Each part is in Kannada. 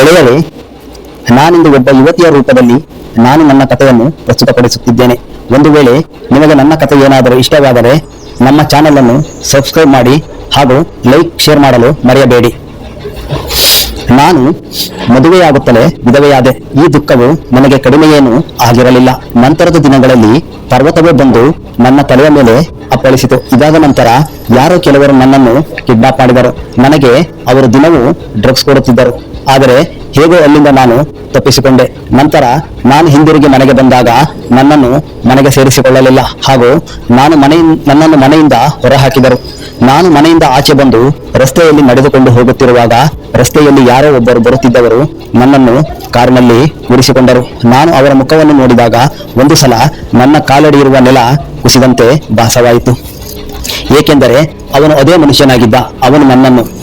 ಗೆಳೆಯರೇ, ನಾನಿಂದು ಒಬ್ಬ ಯುವತಿಯ ರೂಪದಲ್ಲಿ ನಾನು ನನ್ನ ಕಥೆಯನ್ನು ಪ್ರಸ್ತುತಪಡಿಸುತ್ತಿದ್ದೇನೆ. ಒಂದು ವೇಳೆ ನಿಮಗೆ ನನ್ನ ಕಥೆ ಏನಾದರೂ ಇಷ್ಟವಾದರೆ ನಮ್ಮ ಚಾನೆಲ್ ಅನ್ನು ಸಬ್ಸ್ಕ್ರೈಬ್ ಮಾಡಿ ಹಾಗೂ ಲೈಕ್, ಶೇರ್ ಮಾಡಲು ಮರೆಯಬೇಡಿ. ನಾನು ಮದುವೆಯಾಗುತ್ತಲೇ ವಿಧವೆಯಾದೆ. ಈ ದುಃಖವು ನನಗೆ ಕಡಿಮೆಯೇನೂ ಆಗಿರಲಿಲ್ಲ. ನಂತರದ ದಿನಗಳಲ್ಲಿ ಪರ್ವತವೇ ಬಂದು ನನ್ನ ತಲೆಯ ಮೇಲೆ ಅಪ್ಪಳಿಸಿತು. ಇದಾದ ನಂತರ ಯಾರೋ ಕೆಲವರು ನನ್ನನ್ನು ಕಿಡ್ನಾಪ್ ಮಾಡಿದರು. ನನಗೆ ಅವರು ದಿನವೂ ಡ್ರಗ್ಸ್ ಕೊಡುತ್ತಿದ್ದರು. ಆದರೆ ಹೇಗೋ ಅಲ್ಲಿಂದ ನಾನು ತಪ್ಪಿಸಿಕೊಂಡೆ. ನಂತರ ನಾನು ಹಿಂದಿರುಗಿ ಮನೆಗೆ ಬಂದಾಗ ನನ್ನನ್ನು ಮನೆಗೆ ಸೇರಿಸಿಕೊಳ್ಳಲಿಲ್ಲ. ಹಾಗೂ ನಾನು ಮನೆ ನನ್ನನ್ನು ಮನೆಯಿಂದ ಹೊರಹಾಕಿದರು. ನಾನು ಮನೆಯಿಂದ ಆಚೆ ಬಂದು ರಸ್ತೆಯಲ್ಲಿ ನಡೆದುಕೊಂಡು ಹೋಗುತ್ತಿರುವಾಗ ರಸ್ತೆಯಲ್ಲಿ ಯಾರೋ ಒಬ್ಬರು ಬರುತ್ತಿದ್ದವರು ನನ್ನನ್ನು ಕಾರಿನಲ್ಲಿ ಉರಿಸಿಕೊಂಡರು ನಾನು ಅವರ ಮುಖವನ್ನು ನೋಡಿದಾಗ ಒಂದು ಸಲ ನನ್ನ ಕಾಲಡಿ ನೆಲ ಕುಸಿದಂತೆ ಭಾಸವಾಯಿತು. ಏಕೆಂದರೆ ಅವನು ಅದೇ ಮನುಷ್ಯನಾಗಿದ್ದ. ಅವನು ನನ್ನನ್ನು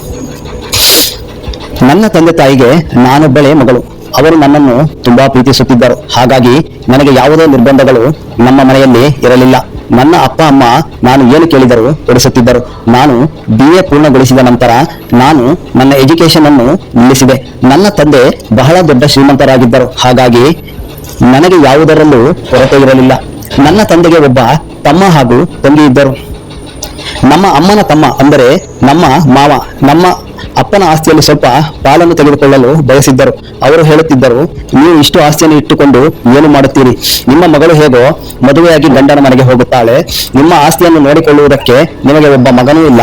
ನನ್ನ ತಂದೆ ತಾಯಿಗೆ ನಾನೊಬ್ಬಳೇ ಮಗಳು. ಅವರು ನನ್ನನ್ನು ತುಂಬಾ ಪ್ರೀತಿಸುತ್ತಿದ್ದರು. ಹಾಗಾಗಿ ನನಗೆ ಯಾವುದೇ ನಿರ್ಬಂಧಗಳು ನಮ್ಮ ಮನೆಯಲ್ಲಿ ಇರಲಿಲ್ಲ. ನನ್ನ ಅಪ್ಪ, ಅಮ್ಮ ನಾನು ಏನು ಕೇಳಿದರು ತೊಡಿಸುತ್ತಿದ್ದರು ನಾನು ಬಿ ಎ ಪೂರ್ಣಗೊಳಿಸಿದ ನಂತರ ನಾನು ನನ್ನ ಎಜುಕೇಶನ್ ಅನ್ನು ನಿಲ್ಲಿಸಿದೆ. ನನ್ನ ತಂದೆ ಬಹಳ ದೊಡ್ಡ ಶ್ರೀಮಂತರಾಗಿದ್ದರು. ಹಾಗಾಗಿ ನನಗೆ ಯಾವುದರಲ್ಲೂ ಕೊರತೆ ಇರಲಿಲ್ಲ. ನನ್ನ ತಂದೆಗೆ ಒಬ್ಬ ತಮ್ಮ ಹಾಗೂ ತಂಗಿ ಇದ್ದರು. ನಮ್ಮ ಅಮ್ಮನ ತಮ್ಮ ಅಂದರೆ ನಮ್ಮ ಮಾವ, ನಮ್ಮ ಅಪ್ಪನ ಆಸ್ತಿಯಲ್ಲಿ ಸ್ವಲ್ಪ ಪಾಲನ್ನು ತೆಗೆದುಕೊಳ್ಳಲು ಬಯಸಿದ್ದರು. ಅವರು ಹೇಳುತ್ತಿದ್ದರು, ನೀವು ಇಷ್ಟು ಆಸ್ತಿಯನ್ನು ಇಟ್ಟುಕೊಂಡು ಏನು ಮಾಡುತ್ತೀರಿ? ನಿಮ್ಮ ಮಗಳು ಹೇಗೋ ಮದುವೆಯಾಗಿ ಗಂಡನ ಮನೆಗೆ ಹೋಗುತ್ತಾಳೆ. ನಿಮ್ಮ ಆಸ್ತಿಯನ್ನು ನೋಡಿಕೊಳ್ಳುವುದಕ್ಕೆ ನಿಮಗೆ ಒಬ್ಬ ಮಗನೂ ಇಲ್ಲ.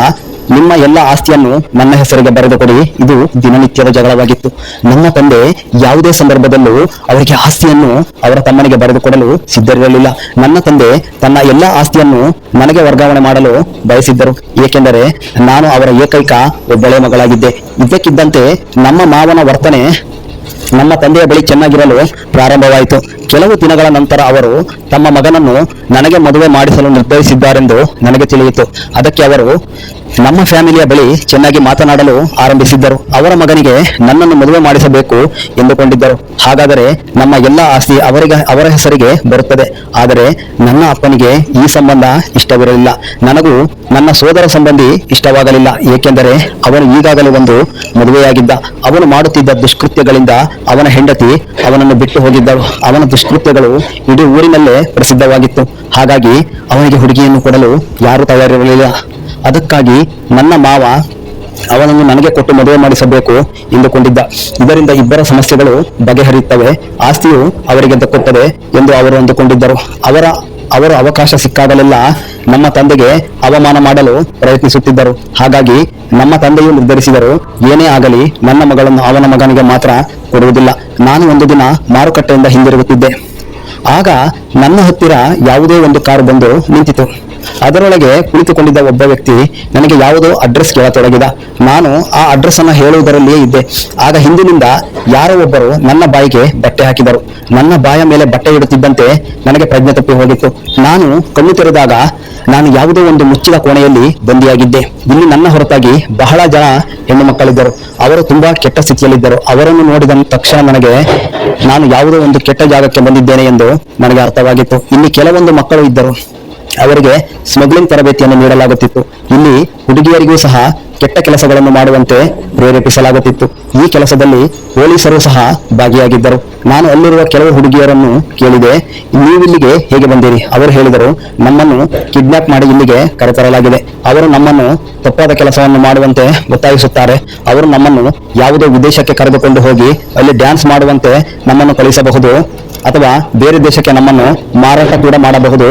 ನಿಮ್ಮ ಎಲ್ಲ ಆಸ್ತಿಯನ್ನು ನನ್ನ ಹೆಸರಿಗೆ ಬರೆದು ಕೊಡಿ. ಇದು ದಿನನಿತ್ಯದ ಜಗಳವಾಗಿತ್ತು. ನನ್ನ ತಂದೆ ಯಾವುದೇ ಸಂದರ್ಭದಲ್ಲೂ ಅವರಿಗೆ ಆಸ್ತಿಯನ್ನು ಅವರ ತಮ್ಮನಿಗೆ ಬರೆದುಕೊಡಲು ಸಿದ್ಧರಿರಲಿಲ್ಲ. ನನ್ನ ತಂದೆ ತನ್ನ ಎಲ್ಲ ಆಸ್ತಿಯನ್ನು ನನಗೆ ವರ್ಗಾವಣೆ ಮಾಡಲು ಬಯಸಿದ್ದರು. ಏಕೆಂದರೆ ನಾನು ಅವರ ಏಕೈಕ ಒಬ್ಬಳೆ ಮಗಳಾಗಿದ್ದೆ. ಇದ್ದಕ್ಕಿದ್ದಂತೆ ನಮ್ಮ ಮಾವನ ವರ್ತನೆ ನಮ್ಮ ತಂದೆಯ ಬಳಿ ಚೆನ್ನಾಗಿರಲು ಪ್ರಾರಂಭವಾಯಿತು. ಕೆಲವು ದಿನಗಳ ನಂತರ ಅವರು ತಮ್ಮ ಮಗನನ್ನು ನನಗೆ ಮದುವೆ ಮಾಡಿಸಲು ನಿರ್ಧರಿಸಿದ್ದಾರೆಂದು ನನಗೆ ತಿಳಿಯಿತು. ಅದಕ್ಕೆ ಅವರು ನಮ್ಮ ಫ್ಯಾಮಿಲಿಯ ಬಳಿ ಚೆನ್ನಾಗಿ ಮಾತನಾಡಲು ಆರಂಭಿಸಿದ್ದರು. ಅವರ ಮಗನಿಗೆ ನನ್ನನ್ನು ಮದುವೆ ಮಾಡಿಸಬೇಕು ಎಂದುಕೊಂಡಿದ್ದರು. ಹಾಗಾದರೆ ನಮ್ಮ ಎಲ್ಲ ಆಸ್ತಿ ಅವರಿಗೆ, ಅವರ ಹೆಸರಿಗೆ ಬರುತ್ತದೆ. ಆದರೆ ನನ್ನ ಅಪ್ಪನಿಗೆ ಈ ಸಂಬಂಧ ಇಷ್ಟವಿರಲಿಲ್ಲ. ನನಗೂ ನನ್ನ ಸೋದರ ಸಂಬಂಧಿ ಇಷ್ಟವಾಗಲಿಲ್ಲ. ಏಕೆಂದರೆ ಅವನು ಈಗಾಗಲೇ ಒಂದು ಮದುವೆಯಾಗಿದ್ದ. ಅವನು ಮಾಡುತ್ತಿದ್ದ ದುಷ್ಕೃತ್ಯಗಳಿಂದ ಅವನ ಹೆಂಡತಿ ಅವನನ್ನು ಬಿಟ್ಟು ಹೋಗಿದ್ದಳು. ಅವನ ದುಷ್ಕೃತ್ಯಗಳು ಇಡೀ ಊರಿನಲ್ಲೇ ಪ್ರಸಿದ್ಧವಾಗಿತ್ತು. ಹಾಗಾಗಿ ಅವನಿಗೆ ಹುಡುಗಿಯನ್ನು ಕೊಡಲು ಯಾರೂ ತಯಾರಿರಲಿಲ್ಲ. ಅದಕ್ಕಾಗಿ ನನ್ನ ಮಾವ ಅವನನ್ನು ನನಗೆ ಕೊಟ್ಟು ಮದುವೆ ಮಾಡಿಸಬೇಕು ಎಂದುಕೊಂಡಿದ್ದ. ಇದರಿಂದ ಇಬ್ಬರ ಸಮಸ್ಯೆಗಳು ಬಗೆಹರಿಯುತ್ತವೆ. ಆಸ್ತಿಯು ಅವರಿಗೆ ದಕ್ಕುತ್ತದೆ ಎಂದು ಅವರು ಅಂದುಕೊಂಡಿದ್ದರು. ಅವರ, ಅವರು ಅವಕಾಶ ಸಿಕ್ಕಾಗಲೆಲ್ಲ ನಮ್ಮ ತಂದೆಗೆ ಅವಮಾನ ಮಾಡಲು ಪ್ರಯತ್ನಿಸುತ್ತಿದ್ದರು. ಹಾಗಾಗಿ ನಮ್ಮ ತಂದೆಯು ನಿರ್ಧರಿಸಿದರು. ಏನೇ ಆಗಲಿ ನನ್ನ ಮಗಳನ್ನು ಅವನ ಮಗನಿಗೆ ಮಾತ್ರ ಕೊಡುವುದಿಲ್ಲ. ನಾನು ಒಂದು ದಿನ ಮಾರುಕಟ್ಟೆಯಿಂದ ಹಿಂದಿರುಗುತ್ತಿದ್ದೆ. ಆಗ ನನ್ನ ಹತ್ತಿರ ಯಾವುದೇ ಒಂದು ಕಾರ್ ಬಂದು ನಿಂತಿತು ಅದರೊಳಗೆ ಕುಳಿತುಕೊಂಡಿದ್ದ ಒಬ್ಬ ವ್ಯಕ್ತಿ ನನಗೆ ಯಾವುದೋ ಅಡ್ರೆಸ್ ಕೇಳತೊಡಗಿದ. ನಾನು ಆ ಅಡ್ರೆಸ್ ಅನ್ನು ಹೇಳುವುದರಲ್ಲಿಯೇ ಇದ್ದೆ. ಆಗ ಹಿಂದಿನಿಂದ ಯಾರೋ ಒಬ್ಬರು ನನ್ನ ಬಾಯಿಗೆ ಬಟ್ಟೆ ಹಾಕಿದರು. ನನ್ನ ಬಾಯ ಮೇಲೆ ಬಟ್ಟೆ ಇಡುತ್ತಿದ್ದಂತೆ ನನಗೆ ಪ್ರಜ್ಞೆ ತಪ್ಪಿ ಹೋಗಿತ್ತು. ನಾನು ಕಣ್ಣು ತೆರೆದಾಗ ನಾನು ಯಾವುದೋ ಒಂದು ಮುಚ್ಚಿದ ಕೋಣೆಯಲ್ಲಿ ಬಂದಿಯಾಗಿದ್ದೆ. ಇಲ್ಲಿ ನನ್ನ ಹೊರತಾಗಿ ಬಹಳ ಜನ ಹೆಣ್ಣು ಮಕ್ಕಳಿದ್ದರು. ಅವರು ತುಂಬಾ ಕೆಟ್ಟ ಸ್ಥಿತಿಯಲ್ಲಿದ್ದರು. ಅವರನ್ನು ನೋಡಿದ ತಕ್ಷಣ ನನಗೆ ನಾನು ಯಾವುದೋ ಒಂದು ಕೆಟ್ಟ ಜಾಗಕ್ಕೆ ಬಂದಿದ್ದೇನೆ ಎಂದು ನನಗೆ ಅರ್ಥವಾಗಿತ್ತು. ಇಲ್ಲಿ ಕೆಲವೊಂದು ಮಕ್ಕಳು ಇದ್ದರು. ಅವರಿಗೆ ಸ್ಮಗ್ಲಿಂಗ್ ತರಬೇತಿಯನ್ನು ನೀಡಲಾಗುತ್ತಿತ್ತು. ಇಲ್ಲಿ ಹುಡುಗಿಯರಿಗೂ ಸಹ ಕೆಟ್ಟ ಕೆಲಸಗಳನ್ನು ಮಾಡುವಂತೆ ಪ್ರೇರೇಪಿಸಲಾಗುತ್ತಿತ್ತು. ಈ ಕೆಲಸದಲ್ಲಿ ಪೊಲೀಸರು ಸಹ ಭಾಗಿಯಾಗಿದ್ದರು. ನಾನು ಅಲ್ಲಿರುವ ಕೆಲವು ಹುಡುಗಿಯರನ್ನು ಕೇಳಿದೆ. ನೀವಿಲ್ಲಿಗೆ ಹೇಗೆ ಬಂದಿರಿ? ಅವರು ಹೇಳಿದರು, ನಮ್ಮನ್ನು ಕಿಡ್ನಾಪ್ ಮಾಡಿ ಇಲ್ಲಿಗೆ ಕರೆತರಲಾಗಿದೆ. ಅವರು ನಮ್ಮನ್ನು ತಪ್ಪಾದ ಕೆಲಸವನ್ನು ಮಾಡುವಂತೆ ಒತ್ತಾಯಿಸುತ್ತಾರೆ. ಅವರು ನಮ್ಮನ್ನು ಯಾವುದೇ ವಿದೇಶಕ್ಕೆ ಕರೆದುಕೊಂಡು ಹೋಗಿ ಅಲ್ಲಿ ಡ್ಯಾನ್ಸ್ ಮಾಡುವಂತೆ ನಮ್ಮನ್ನು ಕಳಿಸಬಹುದು. ಅಥವಾ ಬೇರೆ ದೇಶಕ್ಕೆ ನಮ್ಮನ್ನು ಮಾರಾಟ ಕೂಡ ಮಾಡಬಹುದು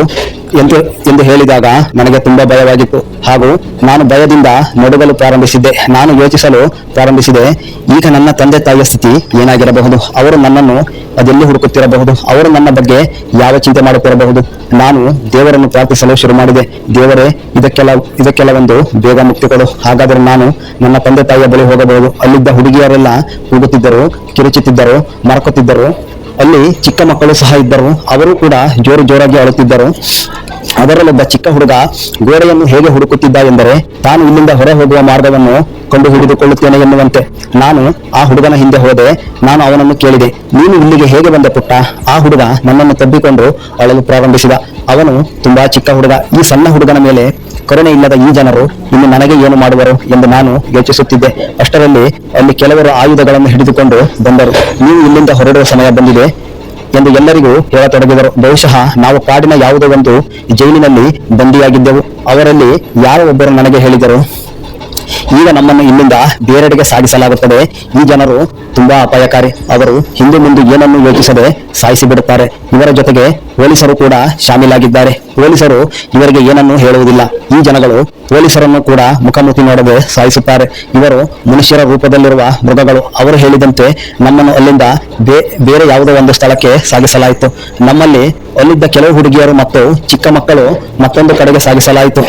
ಎಂದು ಎಂದು ಹೇಳಿದಾಗ ನನಗೆ ತುಂಬಾ ಭಯವಾಗಿತ್ತು. ಹಾಗೂ ನಾನು ಭಯದಿಂದ ನಡುಗಲು ಪ್ರಾರಂಭಿಸಿದ್ದೆ. ನಾನು ಯೋಚಿಸಲು ಪ್ರಾರಂಭಿಸಿದೆ. ಈಗ ನನ್ನ ತಂದೆ ತಾಯಿಯ ಸ್ಥಿತಿ ಏನಾಗಿರಬಹುದು? ಅವರು ನನ್ನನ್ನು ಅದೆಲ್ಲಿ ಹುಡುಕುತ್ತಿರಬಹುದು? ಅವರು ನನ್ನ ಬಗ್ಗೆ ಯಾವ ಚಿಂತೆ ಮಾಡುತ್ತಿರಬಹುದು? ನಾನು ದೇವರನ್ನು ಪ್ರಾರ್ಥಿಸಲು ಶುರು ಮಾಡಿದೆ. ದೇವರೇ ಇದಕ್ಕೆಲ್ಲ ಇದಕ್ಕೆಲ್ಲ ಒಂದು ಬೇಗ ಮುಕ್ತಿ ಕೊಡು ಹಾಗಾದರೆ ನಾನು ನನ್ನ ತಂದೆ ತಾಯಿಯ ಬಳಿ ಹೋಗಬಹುದು. ಅಲ್ಲಿದ್ದ ಹುಡುಗಿಯರೆಲ್ಲ ಹೋಗುತ್ತಿದ್ದರು ಕಿರುಚುತ್ತಿದ್ದರು, ಮರಕುತ್ತಿದ್ದರು. ಅಲ್ಲಿ ಚಿಕ್ಕ ಮಕ್ಕಳು ಸಹ ಇದ್ದರು. ಅವರು ಕೂಡ ಜೋರು ಜೋರಾಗಿ ಅಳುತ್ತಿದ್ದರು ಅದರಲ್ಲೊಬ್ಬ ಚಿಕ್ಕ ಹುಡುಗ ಗೋಡೆಯನ್ನು ಹೇಗೆ ಹುಡುಕುತ್ತಿದ್ದ ಎಂದರೆ, ತಾನು ಇಲ್ಲಿಂದ ಹೊರ ಹೋಗುವ ಮಾರ್ಗವನ್ನು ಕಂಡು ಹಿಡಿದುಕೊಳ್ಳುತ್ತೇನೆ ಎನ್ನುವಂತೆ. ನಾನು ಆ ಹುಡುಗನ ಹಿಂದೆ ಹೋದೆ, ನಾನು ಅವನನ್ನು ಕೇಳಿದೆ. ನೀನು ಇಲ್ಲಿಗೆ ಹೇಗೆ ಬಂದೆ ಪುಟ್ಟ? ಆ ಹುಡುಗ ನನ್ನನ್ನು ತಬ್ಬಿಕೊಂಡು ಅಳಲು ಪ್ರಾರಂಭಿಸಿದ. ಅವನು ತುಂಬಾ ಚಿಕ್ಕ ಹುಡುಗ. ಈ ಸಣ್ಣ ಹುಡುಗನ ಮೇಲೆ ಕರುಣೆ ಇಲ್ಲದ ಈ ಜನರು ಇನ್ನು ನನಗೆ ಏನು ಮಾಡುವರು ಎಂದು ನಾನು ಯೋಚಿಸುತ್ತಿದ್ದೆ. ಅಷ್ಟರಲ್ಲಿ ಅಲ್ಲಿ ಕೆಲವರು ಆಯುಧಗಳನ್ನು ಹಿಡಿದುಕೊಂಡು ಬಂದರು. ನೀವು ಇಲ್ಲಿಂದ ಹೊರಡುವ ಸಮಯ ಬಂದಿದೆ ಎಂದು ಎಲ್ಲರಿಗೂ ಹೇಳತೊಡಗಿದರು. ಬಹುಶಃ ನಾವು ಕಾಡಿನ ಯಾವುದೋ ಒಂದು ಜೈಲಿನಲ್ಲಿ ಬಂದಿಯಾಗಿದ್ದೆವು. ಅವರಲ್ಲಿ ಯಾರೋ ಒಬ್ಬರು ನನಗೆ ಹೇಳಿದರು ಈಗ ನಮ್ಮನ್ನು ಇಲ್ಲಿಂದ ಬೇರೆಡೆಗೆ ಸಾಗಿಸಲಾಗುತ್ತದೆ. ಈ ಜನರು ತುಂಬಾ ಅಪಾಯಕಾರಿ. ಅವರು ಹಿಂದೆ ಮುಂದೆ ಏನನ್ನು ಯೋಚಿಸದೆ ಸಾಯಿಸಿ ಬಿಡುತ್ತಾರೆ. ಇವರ ಜೊತೆಗೆ ಪೊಲೀಸರು ಕೂಡ ಶಾಮೀಲಾಗಿದ್ದಾರೆ. ಪೊಲೀಸರು ಇವರಿಗೆ ಏನನ್ನು ಹೇಳುವುದಿಲ್ಲ. ಈ ಜನಗಳು ಪೊಲೀಸರನ್ನು ಕೂಡ ಮುಖಾಮುಖಿ ನೋಡದೆ ಸಾಯಿಸುತ್ತಾರೆ. ಇವರು ಮನುಷ್ಯರ ರೂಪದಲ್ಲಿರುವ ಮೃಗಗಳು. ಅವರು ಹೇಳಿದಂತೆ ನಮ್ಮನ್ನು ಅಲ್ಲಿಂದ ಬೇರೆ ಯಾವುದೋ ಒಂದು ಸ್ಥಳಕ್ಕೆ ಸಾಗಿಸಲಾಯಿತು. ನಮ್ಮಲ್ಲಿ ಅಲ್ಲಿದ್ದ ಕೆಲವು ಹುಡುಗಿಯರು ಮತ್ತು ಚಿಕ್ಕ ಮಕ್ಕಳು ಮತ್ತೊಂದು ಕಡೆಗೆ ಸಾಗಿಸಲಾಯಿತು.